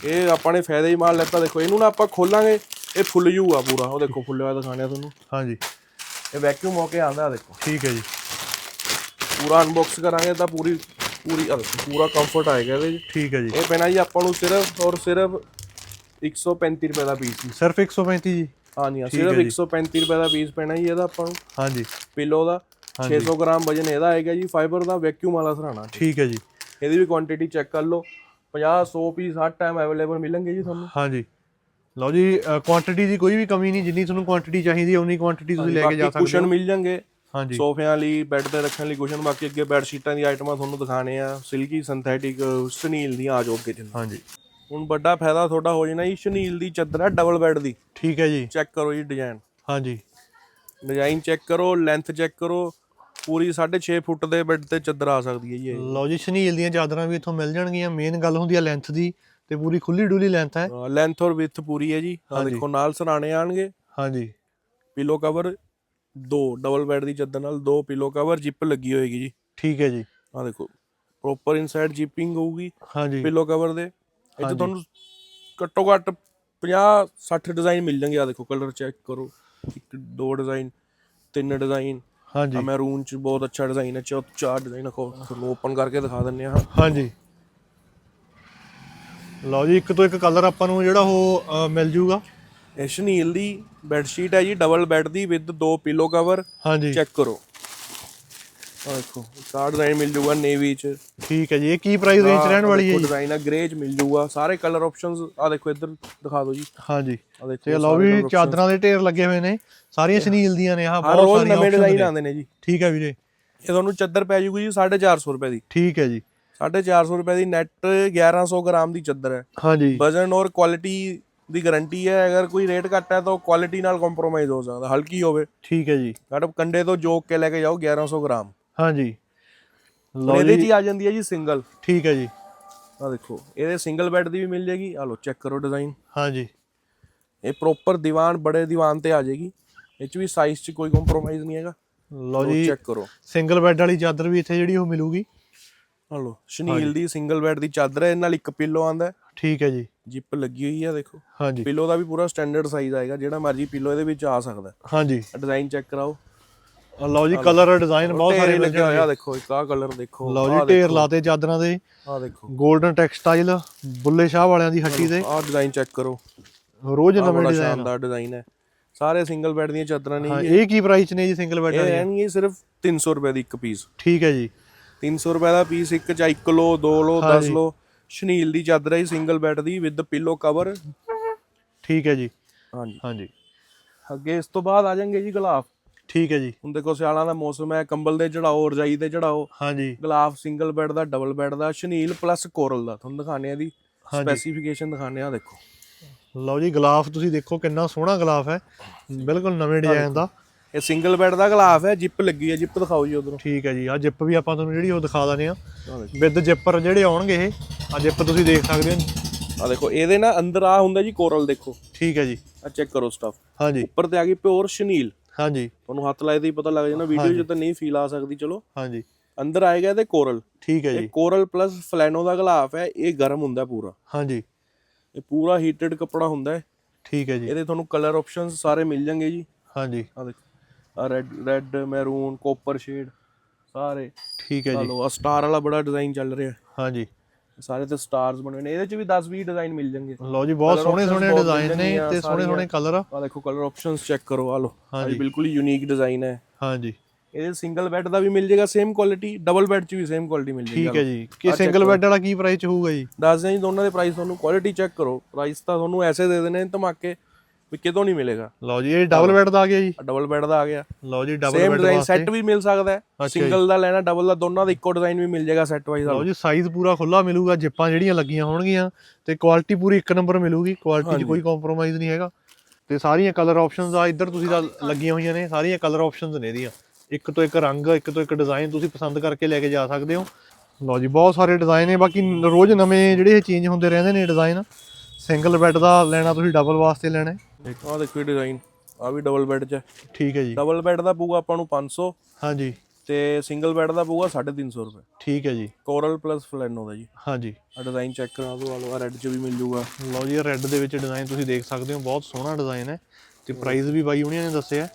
ਇਹ ਆਪਾਂ ਨੇ ਫਾਇਦਾ ਹੀ ਮਾਲ ਲੈਤਾ ਦੇਖੋ ਇਹਨੂੰ ਨਾ ਆਪਾਂ ਖੋਲਾਂਗੇ ਇਹ ਫੁੱਲ ਜੂਗਾ ਪੂਰਾ। ਉਹ ਦੇਖੋ ਫੁੱਲਿਆ ਹੋਇਆ ਦਿਖਾਣਿਆ ਤੁਹਾਨੂੰ। ਹਾਂਜੀ। ਇਹ ਵੈਕਿਊਮ ਹੋ ਕੇ ਆਂਦਾ ਦੇਖੋ। ਠੀਕ ਹੈ ਜੀ। ਪੂਰਾ ਅਨਬਾਕਸ ਕਰਾਂਗੇ ਤਾਂ ਪੂਰੀ ਪੂਰੀ ਪੂਰਾ ਕੰਫਰਟ ਆਏਗਾ ਇਹਦੇ ਠੀਕ ਹੈ ਜੀ। ਇਹ ਪੈਣਾ ਜੀ ਆਪਾਂ ਨੂੰ ਸਿਰਫ ਔਰ ਸਿਰਫ 135 ਰੁਪਏ ਦਾ ਪੀਸ ਜੀ। ਸਿਰਫ 135 ਜੀ? ਹਾਂਜੀ ਸਿਰਫ 135 ਰੁਪਏ ਦਾ ਪੀਸ ਪੈਣਾ ਜੀ ਇਹਦਾ ਆਪਾਂ ਨੂੰ। ਹਾਂਜੀ। ਪਿਲੋ ਦਾ। 600 ਗ੍ਰਾਮ ਵਜਨ ਇਹਦਾ ਆਏਗਾ ਜੀ ਫਾਈਬਰ ਦਾ ਵੈਕਿਊਮ ਵਾਲਾ ਸਰਾਣਾ। ਠੀਕ ਹੈ ਜੀ। ਇਹਦੀ ਵੀ ਕੁਆਂਟੀਟੀ ਚੈੱਕ ਕਰ ਲਓ। 50 100 ਪੀਸ ਹਰ ਟਾਈਮ ਅਵੇਲੇਬਲ ਮਿਲਣਗੇ ਜੀ ਤੁਹਾਨੂੰ। ਹਾਂਜੀ। ਲਓ ਜੀ ਕੁਆਂਟੀਟੀ ਦੀ ਕੋਈ ਵੀ ਕਮੀ ਨਹੀਂ ਜਿੰਨੀ ਤੁਹਾਨੂੰ ਕੁਆਂਟੀਟੀ ਚਾਹੀਦੀ ਹੈ ਉਨੀ ਕੁਆਂਟੀਟੀ ਤੁਸੀਂ ਲੈ ਕੇ ਜਾ ਸਕਦੇ ਕੁਸ਼ਨ ਹੋ। ਮਿਲ ਜਾਣਗੇ। ਹਾਂਜੀ। ਸੋਫਿਆਂ ਲਈ ਬੈੱਡ ਤੇ ਰੱਖਣ ਲਈ ਕੁਸ਼ਨ ਬਾਕੀ ਅੱਗੇ ਬੈੱਡ ਸ਼ੀਟਾਂ ਦੀ ਆਈਟਮਾਂ ਤੁਹਾਨੂੰ ਦਿਖਾਣੇ ਆ। ਸਿਲਕੀ ਸਿੰਥੈਟਿਕ ਸਨੀਲ ਦੀਆਂ ਆ ਜਾਓ ਅੱਗੇ ਚੱਲ ਹਾਂਜੀ। ਹੁਣ ਵੱਡਾ ਫਾਇਦਾ ਤੁਹਾਡਾ ਹੋ ਜਾਣਾ ਜੀ ਸ਼ਨੀਲ ਦੀ ਚੱਦਰ ਹੈ ਡਬਲ ਬੈੱਡ ਦੀ। ਠੀਕ ਹੈ ਜੀ। ਚੈੱਕ ਕਰੋ ਜੀ ਡਿਜ਼ਾਈਨ ਹਾਂਜੀ। ਡਿਜ਼ਾਈਨ ਚੈੱਕ ਕਰੋ ਲੈਂਥ ਚੈੱਕ ਕਰੋ। ਪੂਰੀ 6.5 ਫੁੱਟ ਦੇ ਬੈੱਡ ਤੇ ਚੱਦਰ ਆ ਸਕਦੀ ਹੈ ਜੀ ਇਹ। ਲਓ ਜੀ ਸ਼ਨੀਲ ਦੀਆਂ ਚਾਦਰਾਂ ਵੀ ਇੱਥੋਂ ਮਿਲ ਜਾਣਗੀਆਂ। ਮੇਨ ਗੱਲ ਹੁੰਦੀ ਹੈ ਲੈਂਥ ਦੀ ਤੇ ਪੂਰੀ ਖੁੱਲੀ ਡੁੱਲੀ ਲੈਂਥ ਹੈ। ਲੈਂਥ ਔਰ ਵਿਥ ਪੂਰੀ ਹੈ ਜੀ। ਆ ਦੇਖੋ ਨਾਲ ਸਰਾਣੇ ਆਣਗੇ। ਹਾਂਜੀ। ਪਿਲੋ ਕਵਰ ਦੋ ਡਬਲ ਬੈੱਡ ਦੀ ਚੱਦਰ ਨਾਲ ਦੋ ਪਿਲੋ ਕਵਰ ਜਿਪ ਲੱਗੀ ਹੋਏਗੀ ਜੀ। ਠੀਕ ਹੈ ਜੀ। ਆ ਦੇਖੋ ਪ੍ਰੋਪਰ ਇਨਸਾਈਡ ਜਿਪਿੰਗ ਹੋਊਗੀ ਹਾਂਜੀ। ਪਿਲੋ ਕਵਰ ਦੇ। ਇੱਥੇ ਤੁਹਾਨੂੰ ਘੱਟੋ ਘੱਟ 50 60 ਡਿਜ਼ਾਈਨ ਮਿਲ ਜਾਣਗੇ। ਆ ਦੇਖੋ ਕਲਰ ਚੈੱਕ ਕਰੋ। ਇੱਕ ਦੋ ਡਿਜ਼ਾਈਨ ਤਿੰਨ ਡਿਜ਼ਾਈਨ ਹਾਂਜੀ। ਆ ਮੈਰੂਨ ਚ ਬਹੁਤ ਅੱਛਾ ਡਿਜ਼ਾਈਨ ਹੈ ਚੌ ਚਾਰ ਡਿਜ਼ਾਈਨ ਤੁਹਾਨੂੰ ਓਪਨ ਕਰਕੇ ਦਿਖਾ ਦਿੰਨੇ ਆ ਹਾਂਜੀ। ਲਓ ਜੀ ਇੱਕ ਤੋਂ ਇੱਕ ਕਲਰ ਆਪਾਂ ਨੂੰ ਜਿਹੜਾ ਉਹ ਮਿਲ ਜੂਗਾ। ਇਹ ਸ਼ਨੀਲ ਦੀ ਬੈੱਡ ਸ਼ੀਟ ਹੈ ਜੀ ਡਬਲ ਬੈੱਡ ਦੀ ਵਿਦ ਦੋ ਪਿਲੋ ਕਵਰ ਹਾਂਜੀ। ਚੈੱਕ ਕਰੋ। ਆ ਦੇਖੋ ਚਾਰ ਡਿਜ਼ਾਈਨ ਮਿਲ ਜੂਗਾ ਨੇਵੀ ਚ। ਠੀਕ ਹੈ ਜੀ ਇਹ ਕੀ ਪ੍ਰਾਈਸ ਰੇਂਜ ਰਹਿਣ ਵਾਲੀ ਹੈ ਜੀ? ਡਿਜ਼ਾਈਨ ਹੈ ਗ੍ਰੇ ਚ ਮਿਲ ਜੂਗਾ। ਸਾਰੇ ਕਲਰ ਆਪਸ਼ਨਸ ਆ ਦੇਖੋ ਇੱਧਰ ਦਿਖਾ ਦਿਓ ਜੀ। ਹਾਂਜੀ। ਆ ਦੇਖੋ ਤੇ ਲਓ ਵੀ ਚਾਦਰਾਂ ਦੇ ਢੇਰ ਲੱਗੇ ਹੋਏ ਨੇ ਸਾਰੀਆਂ ਸ਼ਨੀਲ ਦੀਆਂ ਨੇ ਹਰ ਬਹੁਤ ਸਾਰੀਆਂ ਨਵੇਂ ਡਿਜ਼ਾਈਨ ਆਉਂਦੇ ਨੇ ਜੀ। ਠੀਕ ਹੈ ਵੀਰੇ। ਇਹ ਤੁਹਾਨੂੰ ਚੱਦਰ ਪੈ ਜੂਗੀ ਜੀ 450 ਰੁਪਏ ਦੀ। ਠੀਕ ਹੈ ਜੀ। 450 ਰੁਪਏ ਦੀ ਨੈਟ 1100 ਗ੍ਰਾਮ ਦੀ ਚੱਦਰ ਹੈ। ਹਾਂਜੀ। ਵਜ਼ਨ ਔਰ ਕੁਆਲਿਟੀ ਦੀ ਗਾਰੰਟੀ ਹੈ ਅਗਰ ਕੋਈ ਰੇਟ ਘੱਟ ਹੈ ਤਾਂ ਕੁਆਲਿਟੀ ਨਾਲ ਕੰਪਰੋਮਾਈਜ਼ ਹੋ ਸਕਦਾ ਹਲਕੀ ਹੋਵੇ। ਠੀਕ ਹੈ ਜੀ। ਮੈਡਮ ਕੰਡੇ ਤੋਂ ਜੋਕ ਕੇ ਲੈ ਕੇ ਜਾਓ 1100 ਗ੍ਰਾਮ। ਹਾਂਜੀ। ਲਓ ਇਹਦੇ 'ਚ ਹੀ ਆ ਜਾਂਦੀ ਹੈ ਜੀ ਸਿੰਗਲ। ਠੀਕ ਹੈ ਜੀ। ਆ ਦੇਖੋ ਇਹਦੇ ਸਿੰਗਲ ਬੈੱਡ ਦੀ ਵੀ ਮਿਲ ਜੇਗੀ ਆ ਲਓ ਚੈੱਕ ਕਰੋ ਡਿਜ਼ਾਈਨ। ਹਾਂਜੀ। ਇਹ ਪ੍ਰੋਪਰ ਦੀਵਾਨ ਬੜੇ ਦੀਵਾਨ ਤੇ ਆ ਜਾਏਗੀ। ਇਹ 'ਚ ਵੀ ਸਾਈਜ਼ 'ਚ ਕੋਈ ਕੰਪਰੋਮਾਈਜ਼ ਨਹੀਂ ਹੈਗਾ। ਲਓ ਜੀ ਚੈੱਕ ਕਰੋ। ਸਿੰਗਲ ਬੈੱਡ ਵਾਲੀ ਚਾਦਰ ਵੀ ਇੱਥੇ ਜਿਹੜੀ ਉਹ ਮਿਲੂਗੀ। ਆ ਲਓ ਸ਼ਨੀਲ ਦੀ ਸਿੰਗਲ ਬੈੱਡ ਦੀ ਚਾਦਰ ਹੈ। ਇਹ ਨਾਲ ਇੱਕ ਪਿੱਲੋ ਆਂਦਾ ਠੀਕ ਹੈ ਜੀ। ਜਿਪ ਲੱਗੀ ਹੋਈ ਹੈ ਦੇਖੋ। ਹਾਂਜੀ। ਪਿੱਲੋ ਦਾ ਵੀ ਪੂਰਾ ਸਟੈਂਡਰਡ ਸਾਈਜ਼ ਆਏਗਾ। ਜਿਹੜਾ ਮਰਜ਼ੀ ਪਿੱਲੋ ਇਹਦੇ ਵਿੱਚ ਆ ਸਕਦਾ ਹਾਂਜੀ। ਡਿਜ਼ਾਈਨ ਚੈੱਕ ਕਰਾਓ। ਲਓ ਜੀ ਕਲਰ ਡਿਜ਼ਾਈਨ ਬਹੁਤ ਸਾਰੇ ਮਿਲ ਲੱਗਿਆ ਹੋਇਆ ਦੇਖੋ ਇੱਕ ਆਹ ਕਲਰ ਦੇਖੋ ਲਓ ਜੀ ਢੇਰ ਲਾਤੇ ਚਾਦਰਾਂ ਦੇ। ਆਹ ਦੇਖੋ। 골ਡਨ ਟੈਕਸਟਾਈਲ ਬੁੱਲੇ ਸ਼ਾਹ ਵਾਲਿਆਂ ਦੀ ਹੱਟੀ ਤੇ ਆਹ ਡਿਜ਼ਾਈਨ ਚੈੱਕ ਕਰੋ। ਰੋਜ਼ ਨਵੇਂ ਡਿਜ਼ਾਈਨ ਸ਼ਾਨਦਾਰ ਡਿਜ਼ਾਈਨ ਹੈ। ਸਾਰੇ ਸਿੰਗਲ ਬੈੱਡ ਦੀਆਂ ਚਾਦਰਾਂ ਨੇ ਇਹ ਕੀ ਪ੍ਰਾਈਸ ਨੇ ਜੀ ਸਿੰਗਲ ਬੈੱਡ ਇਹ ਵਾਲੀ ਰਹਿਣਗੇ ਸਿਰਫ 300 ਰੁਪਏ ਦੀ ਇੱਕ ਪੀਸ ਠੀਕ ਹੈ ਜੀ। 300 ਰੁਪਏ ਦਾ ਪੀਸ ਇੱਕ ਚਾ ਇੱਕ ਲੋ ਦੋ ਲੋ 10 ਲੋ ਸ਼ਨੀਲ ਦੀ ਚਾਦਰ ਹੈ ਸਿੰਗਲ ਬੈੱਡ ਦੀ ਵਿਦ ਪਿੱਲੋ ਕਵਰ ਠੀਕ ਹੈ ਜੀ। ਹਾਂਜੀ ਹਾਂਜੀ ਅੱਗੇ ਇਸ ਤੋਂ ਬਾਅਦ ਆ ਜਾਣਗੇ ਜੀ ਗਲਾਫ ਠੀਕ ਹੈ ਜੀ। ਹੁਣ ਦੇਖੋ ਸਿਆਲਾਂ ਦਾ ਮੌਸਮ ਹੈ ਕੰਬਲ ਦੇ ਚੜਾਓ ਰਜਾਈ ਤੇ ਚੜਾਓ। ਹਾਂਜੀ। ਗਲਾਫ ਸਿੰਗਲ ਬੈੱਡ ਦਾ ਡਬਲ ਬੈੱਡ ਦਾ ਸ਼ਨੀਲ ਪਲੱਸ ਕੋਰਲ ਦਾ। ਤੁਹਾਨੂੰ ਦਿਖਾਣੇ ਆ ਦੀ। ਸਪੈਸੀਫਿਕੇਸ਼ਨ ਦਿਖਾਣੇ ਆ ਦੇਖੋ। ਲਓ ਜੀ ਗਲਾਫ ਤੁਸੀਂ ਦੇਖੋ ਕਿੰਨਾ ਸੋਹਣਾ ਗਲਾਫ ਹੈ। ਬਿਲਕੁਲ ਨਵੇਂ ਡਿਜ਼ਾਈਨ ਦਾ। ਇਹ ਸਿੰਗਲ ਬੈੱਡ ਦਾ ਗਲਾਫ ਹੈ ਜਿਪ ਲੱਗੀ ਹੈ ਜਿਪ ਦਿਖਾਓ ਜੀ ਉਧਰੋਂ। ਠੀਕ ਹੈ ਜੀ ਆ ਜਿੱਪ ਵੀ ਆਪਾਂ ਤੁਹਾਨੂੰ ਜਿਹੜੀ ਉਹ ਦਿਖਾ ਦਨੇ ਆ ਵਿਦ ਜਿੱਪਰ ਜਿਹੜੇ ਆਉਣਗੇ ਇਹ ਆ ਜਿੱਪ ਤੁਸੀਂ ਦੇਖ ਸਕਦੇ ਹੋ ਆ ਦੇਖੋ ਇਹਦੇ ਨਾਲ ਅੰਦਰ ਆ ਹੁੰਦਾ ਜੀ ਕੋਰਲ ਦੇਖੋ। ਠੀਕ ਹੈ ਜੀ। ਆ ਚੈੱਕ ਕਰੋ ਸਟਫ ਹਾਂਜੀ। ਉੱਪਰ ਤੇ ਆ ਗਈ ਪਿਓਰ ਸ਼ਨੀਲ। ਹਾਂਜੀ। ਤੁਹਾਨੂੰ ਹੱਥ ਲਾਏ ਤੇ ਹੀ ਪਤਾ ਲੱਗ ਜਾਣਾ ਵੀਡੀਓ 'ਚ ਤਾਂ ਨਹੀਂ ਫੀਲ ਆ ਸਕਦੀ ਚਲੋ। ਹਾਂਜੀ। ਅੰਦਰ ਆਏਗਾ ਇਹਦੇ ਕੋਰਲ। ਠੀਕ ਹੈ ਇਹ ਜੀ। ਕੋਰਲ ਪਲੱਸ ਫਲੈਨੋ ਦਾ ਗਲਾਫ ਹੈ ਇਹ ਗਰਮ ਹੁੰਦਾ ਪੂਰਾ। ਹਾਂਜੀ। ਇਹ ਪੂਰਾ ਹੀਟਡ ਕੱਪੜਾ ਹੁੰਦਾ ਹੈ। ਠੀਕ ਹੈ ਜੀ। ਇਹਦੇ ਤੁਹਾਨੂੰ ਕਲਰ ਆਪਸ਼ਨਸ ਸਾਰੇ ਮਿਲ ਜਾਣਗੇ ਜੀ। ਹਾਂਜੀ। ਆ ਦੇਖੋ ਆ red red maroon copper shade ਸਾਰੇ। ਠੀਕ ਹੈ ਜੀ। ਚਲੋ ਆ ਸਟਾਰ ਵਾਲਾ ਬੜਾ ਡਿਜ਼ਾਈਨ ਚੱਲ ਰਿਹਾ ਹਾਂਜੀ। ਸਾਰੇ ਤੇ ਸਟਾਰਸ ਬਣੇ ਹੋਏ ਨੇ। ਇਹਦੇ ਚ ਵੀ 10 20 ਡਿਜ਼ਾਈਨ ਮਿਲ ਜਾਣਗੇ। ਲਓ ਜੀ ਬਹੁਤ ਸੋਹਣੇ ਸੋਹਣੇ ਡਿਜ਼ਾਈਨ ਨੇ ਤੇ ਸੋਹਣੇ ਸੋਹਣੇ ਕਲਰ ਆ। ਦੇਖੋ ਕਲਰ ਆਪਸ਼ਨਸ ਚੈੱਕ ਕਰੋ ਆ ਲੋ ਹਾਂਜੀ। ਬਿਲਕੁਲ ਯੂਨੀਕ ਡਿਜ਼ਾਈਨ ਹੈ। ਹਾਂਜੀ। ਇਹਦੇ ਸਿੰਗਲ ਬੈੱਡ ਦਾ ਵੀ ਮਿਲ ਜਾਏਗਾ ਸੇਮ ਕੁਆਲਿਟੀ ਡਬਲ ਬੈੱਡ ਚ ਵੀ ਸੇਮ ਕੁਆਲਿਟੀ ਮਿਲ ਜਾਏਗੀ। ਠੀਕ ਹੈ ਜੀ। ਕਿ ਸਿੰਗਲ ਬੈੱਡ ਵਾਲਾ ਕੀ ਪ੍ਰਾਈਸ ਹੋਊਗਾ ਜੀ? ਦੱਸ ਦਿਆਂ ਜੀ ਦੋਨਾਂ ਦੇ ਪ੍ਰਾਈਸ ਤੁਹਾਨੂੰ ਕੁਆਲਿਟੀ ਚੈੱਕ ਕਰੋ। ਪ੍ਰਾਈਸ ਤਾਂ ਤੁਹਾਨੂੰ ਐਸੇ ਦੇ ਦੇਣੇ ਧਮਾਕੇ। ਵੀ ਕਿਤੋਂ ਨਹੀਂ ਮਿਲੇਗਾ। ਲਓ ਜੀ ਇਹ ਡਬਲ ਬੈੱਡ ਦਾ ਆ ਗਿਆ ਜੀ। ਡਬਲ ਬੈੱਡ ਦਾ ਆ ਗਿਆ। ਲਓ ਜੀ ਡਬਲ ਬੈੱਡ ਵਾਸਤੇ। ਸੈੱਟ ਵੀ ਮਿਲ ਸਕਦਾ ਹੈ। ਸਿੰਗਲ ਦਾ ਲੈਣਾ ਡਬਲ ਦਾ ਦੋਨਾਂ ਦਾ ਇੱਕੋ ਡਿਜ਼ਾਈਨ ਵੀ ਮਿਲ ਜਾਏਗਾ ਸੈੱਟ ਵਾਈਜ਼ ਲਓ ਜੀ ਸਾਈਜ਼ ਪੂਰਾ ਖੁੱਲਾ ਮਿਲੂਗਾ ਜਿੱਪਾਂ ਜਿਹੜੀਆਂ ਲੱਗੀਆਂ ਹੋਣਗੀਆਂ ਤੇ ਕੁਆਲਿਟੀ ਪੂਰੀ ਇੱਕ ਨੰਬਰ ਮਿਲੂਗੀ ਕੁਆਲਿਟੀ 'ਚ ਕੋਈ ਕੰਪਰੋਮਾਈਜ਼ ਨਹੀਂ ਹੈਗਾ। ਤੇ ਸਾਰੀਆਂ ਕਲਰ ਆਪਸ਼ਨਸ ਆ ਇੱਧਰ ਤੁਸੀਂ ਤਾਂ ਲੱਗੀਆਂ ਹੋਈਆਂ ਨੇ ਸਾਰੀਆਂ ਕਲਰ ਆਪਸ਼ਨਸ ਨੇ ਇਹਦੀਆਂ। ਇੱਕ ਤੋਂ ਇੱਕ ਰੰਗ ਇੱਕ ਤੋਂ ਇੱਕ ਡਿਜ਼ਾਈਨ ਤੁਸੀਂ ਪਸੰਦ ਕਰਕੇ ਲੈ ਕੇ ਜਾ ਸਕਦੇ ਹੋ। ਲਓ ਜੀ ਬਹੁਤ ਸਾਰੇ ਡਿਜ਼ਾਈਨ ਨੇ ਬਾਕੀ ਰੋਜ਼ ਨਵੇਂ ਜਿਹੜੇ ਇਹ ਚੇਂਜ ਹੁੰਦੇ ਰਹਿੰਦੇ ਨੇ ਡਿਜ਼ਾਈਨ ਸਿੰਗਲ ਬੈੱਡ ਦਾ ਲੈਣਾ ਤੁਸੀਂ ਡਬਲ ਵਾਸਤੇ ਲੈਣਾ ਹੈ। ਆਹ ਦੇਖੋ ਡਿਜ਼ਾਈਨ ਆ ਵੀ ਡਬਲ ਬੈੱਡ ਚ ਹੈ। ਠੀਕ ਹੈ ਜੀ। ਡਬਲ ਬੈੱਡ ਦਾ ਪਊਗਾ ਆਪਾਂ ਨੂੰ 500 ਹਾਂਜੀ। ਤੇ ਸਿੰਗਲ ਬੈੱਡ ਦਾ ਪਊਗਾ 350 ਰੁਪਏ। ਠੀਕ ਹੈ ਜੀ। ਕੋਰਲ ਪਲੱਸ ਫਲੈਨੋ ਦਾ ਜੀ। ਹਾਂਜੀ। ਆ ਡਿਜ਼ਾਈਨ ਚੈੱਕ ਕਰਾ ਦਿਓ ਆ ਰੈੱਡ ਚ ਵੀ ਮਿਲ ਜੂਗਾ। ਲਓ ਜੀ ਰੈੱਡ ਦੇ ਵਿੱਚ ਡਿਜ਼ਾਈਨ ਤੁਸੀਂ ਦੇਖ ਸਕਦੇ ਹੋ ਬਹੁਤ ਸੋਹਣਾ ਡਿਜ਼ਾਈਨ ਹੈ। ਤੇ ਪ੍ਰਾਈਸ ਵੀ ਬਾਈ ਹੁਣੀਆਂ ਨੇ ਦੱਸਿਆ।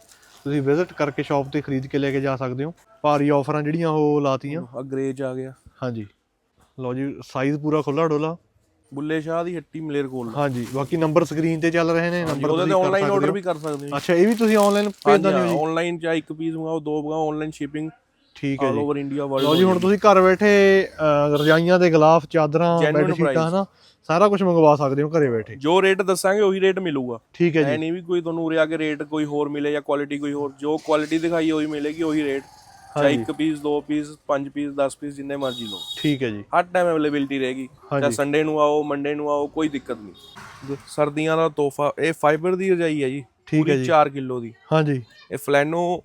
ਤੁਸੀਂ ਵਿਜ਼ਿਟ ਕਰਕੇ ਸ਼ਾਪ ਤੇ ਖਰੀਦ ਕੇ ਲੈ ਕੇ ਜਾ ਸਕਦੇ ਹੋ। ਭਾਰੀ ਆਫਰਾਂ ਜਿਹੜੀਆਂ ਉਹ ਲਾਤੀਆਂ। ਆ ਗ੍ਰੇ ਚ ਆ ਗਿਆ। ਹਾਂਜੀ। ਲਓ ਜੀ ਸਾਈਜ਼ ਪੂਰਾ ਖੁੱਲਾ ਡੋਲਾ। ਬੁੱਲੇ ਸ਼ਾਹ ਦੀ ਹੱਟੀ ਮਲੇਰ ਕੋਲ। ਹਾਂਜੀ ਬਾਕੀ ਨੰਬਰ ਸਕਰੀਨ ਤੇ ਚੱਲ ਰਹੇ ਨੇ ਨੰਬਰ ਉਹਦੇ ਤੇ ਆਨਲਾਈਨ ਆਰਡਰ ਵੀ ਕਰ ਸਕਦੇ ਹੋ ਅੱਛਾ ਇਹ ਵੀ ਤੁਸੀਂ ਆਨਲਾਈਨ ਭੇਜ ਦਿੰਦੇ ਹੋ ਜੀ? ਆਨਲਾਈਨ ਚਾਹੇ ਇੱਕ ਪੀਸ ਮੰਗਾਓ ਦੋ ਮੰਗਾਓ ਆਨਲਾਈਨ ਸ਼ਿਪਿੰਗ ਠੀਕ ਹੈ ਆਲ ਜੀ। ਓਵਰ ਇੰਡੀਆ ਲਓ ਵਰਲਡ ਜੀ ਹੁਣ ਤੁਸੀਂ ਘਰ ਬੈਠੇ ਰਜਾਈਆਂ ਦੇ ਗਲਾਫ ਚਾਦਰਾਂ ਬੈੱਡ ਸ਼ੀਟਾਂ। ਹਨਾ ਸਾਰਾ ਕੁਝ ਮੰਗਵਾ ਸਕਦੇ ਹੋ ਘਰੇ ਬੈਠੇ। ਜੋ ਰੇਟ ਦੱਸਾਂਗੇ ਉਹੀ ਰੇਟ ਮਿਲੂਗਾ। ਠੀਕ ਹੈ ਐ ਜੀ ਨਹੀਂ ਵੀ ਕੋਈ ਤੁਹਾਨੂੰ ਉਰੇ ਆ ਕੇ ਰੇਟ ਕੋਈ ਹੋਰ ਮਿਲੇ ਜਾਂ ਕੁਆਲਿਟੀ ਕੋਈ ਹੋਰ ਜੋ ਕੁਆਲਿਟੀ ਦਿਖਾਈ ਉਹੀ ਮਿਲੇਗੀ ਉਹੀ ਰੇਟ ਚਾਹੇ ਇੱਕ ਪੀਸ ਦੋ ਪੀਸ ਪੰਜ ਪੀਸ 10 ਪੀਸ ਜਿੰਨੇ ਮਰਜ਼ੀ ਲਓ। ਠੀਕ ਹੈ ਜੀ। ਹਰ ਟਾਈਮ ਅਵੇਲੇਬਿਲਟੀ ਰਹੇਗੀ। ਚਾਹੇ ਸੰਡੇ ਨੂੰ ਆਓ ਮੰਡੇ ਨੂੰ ਆਓ ਕੋਈ ਦਿੱਕਤ ਨਹੀਂ। ਸਰਦੀਆਂ ਦਾ ਤੋਹਫਾ ਇਹ ਫਾਈਬਰ ਦੀ ਰਜਾਈ ਹੈ ਜੀ। ਠੀਕ ਹੈ ਜੀ। 4 ਕਿਲੋ ਦੀ। ਹਾਂਜੀ। ਇਹ ਫਲੈਨੋ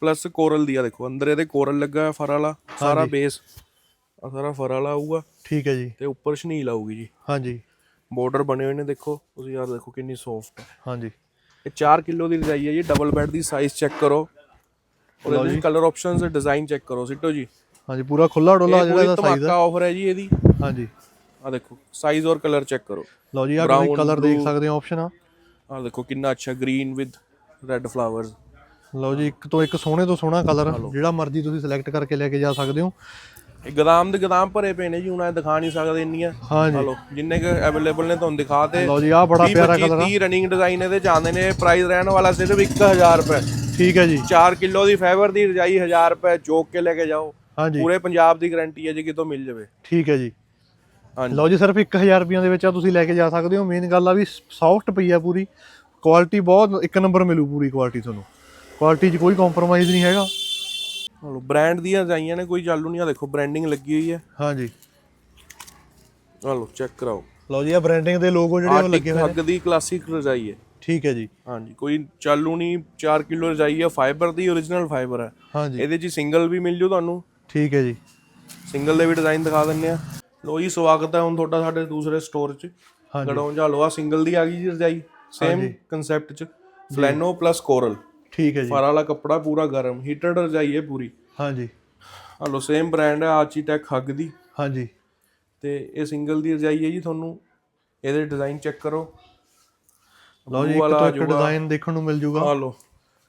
ਪਲੱਸ ਕੋਰਲ ਦੀ ਆ ਦੇਖੋ ਅੰਦਰ ਇਹਦੇ ਕੋਰਲ ਲੱਗਾ ਹੈ ਫਰ ਵਾਲਾ ਸਾਰਾ ਬੇਸ ਆ ਸਾਰਾ ਫਰ ਵਾਲਾ ਆਊਗਾ। ਠੀਕ ਹੈ ਜੀ। ਤੇ ਉੱਪਰ ਸ਼ਨੀਲ ਆਊਗੀ ਜੀ। ਹਾਂਜੀ। ਬਾਰਡਰ ਬਣੇ ਹੋਏ ਨੇ ਦੇਖੋ ਤੁਸੀਂ ਯਾਰ ਦੇਖੋ ਕਿੰਨੀ ਸੌਫਟ ਹੈ। ਹਾਂਜੀ। ਇਹ 4 ਕਿਲੋ ਦੀ ਰਜਾਈ ਹੈ ਜੀ ਡਬਲ ਬੈੱਡ ਦੀ ਸਾਈਜ਼ ਚੈੱਕ ਕਰੋ। ਔਰ ਇਹਦੇ ਵਿੱਚ ਕਲਰ ਆਪਸ਼ਨਸ ਡਿਜ਼ਾਈਨ ਚੈੱਕ ਕਰੋ ਸਿੱਟੋ ਜੀ। ਹਾਂਜੀ ਪੂਰਾ ਖੁੱਲਾ ਡੋਲਾ ਜਿਹੜਾ ਪੂਰੀ ਦਾ ਸਾਈਜ਼ ਧਮਾਕਾ ਆਫਰ ਹੈ ਜੀ ਇਹਦੀ। ਹਾਂਜੀ। ਆ ਦੇਖੋ ਸਾਈਜ਼ ਔਰ ਕਲਰ ਚੈੱਕ ਕਰੋ। ਲਓ ਜੀ ਆ Brown, ਤੁਸੀਂ ਕਲਰ ਦੇਖ blue। ਸਕਦੇ ਹੋ ਆਪਸ਼ਨ ਆ। ਆ ਦੇਖੋ ਕਿੰਨਾ ਅੱਛਾ ਗ੍ਰੀਨ ਵਿਦ ਰੈੱਡ ਫਲਾਵਰਸ ਲਓ ਜੀ ਇੱਕ ਤੋਂ ਇੱਕ ਸੋਹਣੇ ਤੋਂ ਸੋਹਣਾ ਕਲਰ ਜਿਹੜਾ ਮਰਜ਼ੀ ਤੁਸੀਂ ਸਿਲੈਕਟ ਕਰਕੇ ਲੈ ਕੇ ਜਾ ਸਕਦੇ ਹੋ। ਇਹ ਗਦਾਮ ਦੇ ਗਦਾਮ ਭਰੇ ਪਏ ਨੇ ਜੀ ਹੁਣ ਇਹ ਦਿਖਾ ਨਹੀਂ ਸਕਦੇ ਇੰਨੀਆਂ। ਹਾਂਜੀ। ਹਲੋ ਜਿੰਨੇ ਕ ਅਵੇਲੇਬਲ ਨੇ ਤੁਹਾਨੂੰ ਦਿਖਾਤੇ ਲਓ ਜੀ ਆ ਬੜਾ ਪਿਆਰਾ ਕਲਰ ਆ। 30 ਰਨਿੰਗ ਡਿਜ਼ਾਈਨ ਇਹਦੇ ਚ ਆਉਂਦੇ ਨੇ। ਪ੍ਰਾਈਸ ਰਹਿਣ ਵਾਲਾ ਸਿਰਫ 1000 ਰੁਪਏ। ਠੀਕ ਹੈ ਜੀ। 4 ਕਿਲੋ ਦੀ ਫਾਈਬਰ ਦੀ ਰਜਾਈ 1000 ਰੁਪਏ ਚੋਕ ਕੇ ਲੈ ਕੇ ਜਾਓ। ਹਾਂਜੀ। ਪੂਰੇ ਪੰਜਾਬ ਦੀ ਗਾਰੰਟੀ ਹੈ ਜੀ ਕਿਤੋਂ ਮਿਲ ਜਾਵੇ। ਠੀਕ ਹੈ ਜੀ। ਹਾਂਜੀ। ਲਓ ਜੀ ਸਿਰਫ 1000 ਰੁਪਈਆਂ ਦੇ ਵਿੱਚ ਆ ਤੁਸੀਂ ਲੈ ਕੇ ਜਾ ਸਕਦੇ ਹੋ। ਮੇਨ ਗੱਲ ਆ ਵੀ ਸੌਫਟ ਪਈ ਆ ਪੂਰੀ। ਕੁਆਲਿਟੀ ਬਹੁਤ ਇੱਕ ਨੰਬਰ ਮਿਲੂ ਪੂਰੀ ਕੁਆਲਿਟੀ ਤੁਹਾਨੂੰ। ਕੁਆਲਿਟੀ 'ਚ ਕੋਈ ਕੰਪਰੋਮਾਈਜ਼ ਨਹੀਂ ਹੈਗਾ। ਹਲੋ ਬ੍ਰਾਂਡ ਦੀਆਂ ਰਜਾਈਆਂ ਨੇ ਕੋਈ ਚਾਲੂ ਨਹੀਂ ਆ। ਦੇਖੋ ਬ੍ਰਾਂਡਿੰਗ ਲੱਗੀ ਹੋਈ ਹੈ। ਹਾਂਜੀ। ਹਲੋ ਚੈੱਕ ਕਰਾਓ। ਲਓ ਜੀ ਆ ਬ੍ਰਾਂਡਿੰਗ ਦੇ ਲੋਗੋ ਜਿਹੜੇ ਉਹ ਲੱਗੇ ਹੋਏ ਨੇ। ਹੱਗ ਦੀ ਕਲਾਸਿਕ ਰਜਾਈ ਹੈ। ਠੀਕ ਹੈ ਜੀ। ਹਾਂਜੀ ਕੋਈ ਚਾਲੂ ਨਹੀਂ 4 ਕਿਲੋ ਰਜਾਈ ਹੈ ਫਾਈਬਰ ਦੀ origignal ਫਾਈਬਰ ਹੈ ਹਾਂਜੀ। ਇਹਦੇ 'ਚ ਸਿੰਗਲ ਵੀ ਮਿਲ ਜੂ ਤੁਹਾਨੂੰ। ਠੀਕ ਹੈ ਜੀ। ਸਿੰਗਲ ਦੇ ਵੀ ਡਿਜ਼ਾਈਨ ਦਿਖਾ ਦਿੰਨੇ ਆ। ਲੋ ਜੀ ਸਵਾਗਤ ਹੈ ਹੁਣ ਤੁਹਾਡਾ ਸਾਡੇ ਦੂਸਰੇ ਸਟੋਰ 'ਚ। ਹਾਂਜੀ। ਗੜੋਂ ਜਾਲੋ ਆ ਸਿੰਗਲ ਦੀ ਆ ਗਈ ਜੀ ਰਜਾਈ। ਸੇਮ ਕਨਸੈਪਟ 'ਚ। ਫਲੈਨੋ ਪਲੱਸ ਕੋਰਲ ਠੀਕ ਹੈ ਜੀ। ਫਰ ਵਾਲਾ ਕੱਪੜਾ ਪੂਰਾ ਗਰਮ ਹੀਟਡ ਰਜਾਈ ਹੈ ਪੂਰੀ। ਹਾਂਜੀ। ਹਲੋ ਸੇਮ ਬ੍ਰਾਂਡ ਹੈ ਆਰਚੀਟੈਕ ਹੱਗ ਦੀ। ਹਾਂਜੀ। ਤੇ ਇਹ ਸਿੰਗਲ ਦੀ ਰਜਾਈ ਹੈ ਜੀ ਤੁਹਾਨੂੰ। ਇਹਦੇ ਡਿਜ਼ਾਈਨ ਚੈੱਕ ਕਰੋ। ਲਓ ਜੀ ਇੱਕ ਤੋਂ ਇੱਕ ਡਿਜ਼ਾਈਨ ਦੇਖਣ ਨੂੰ ਮਿਲ ਜੂਗਾ। ਆ ਲੋ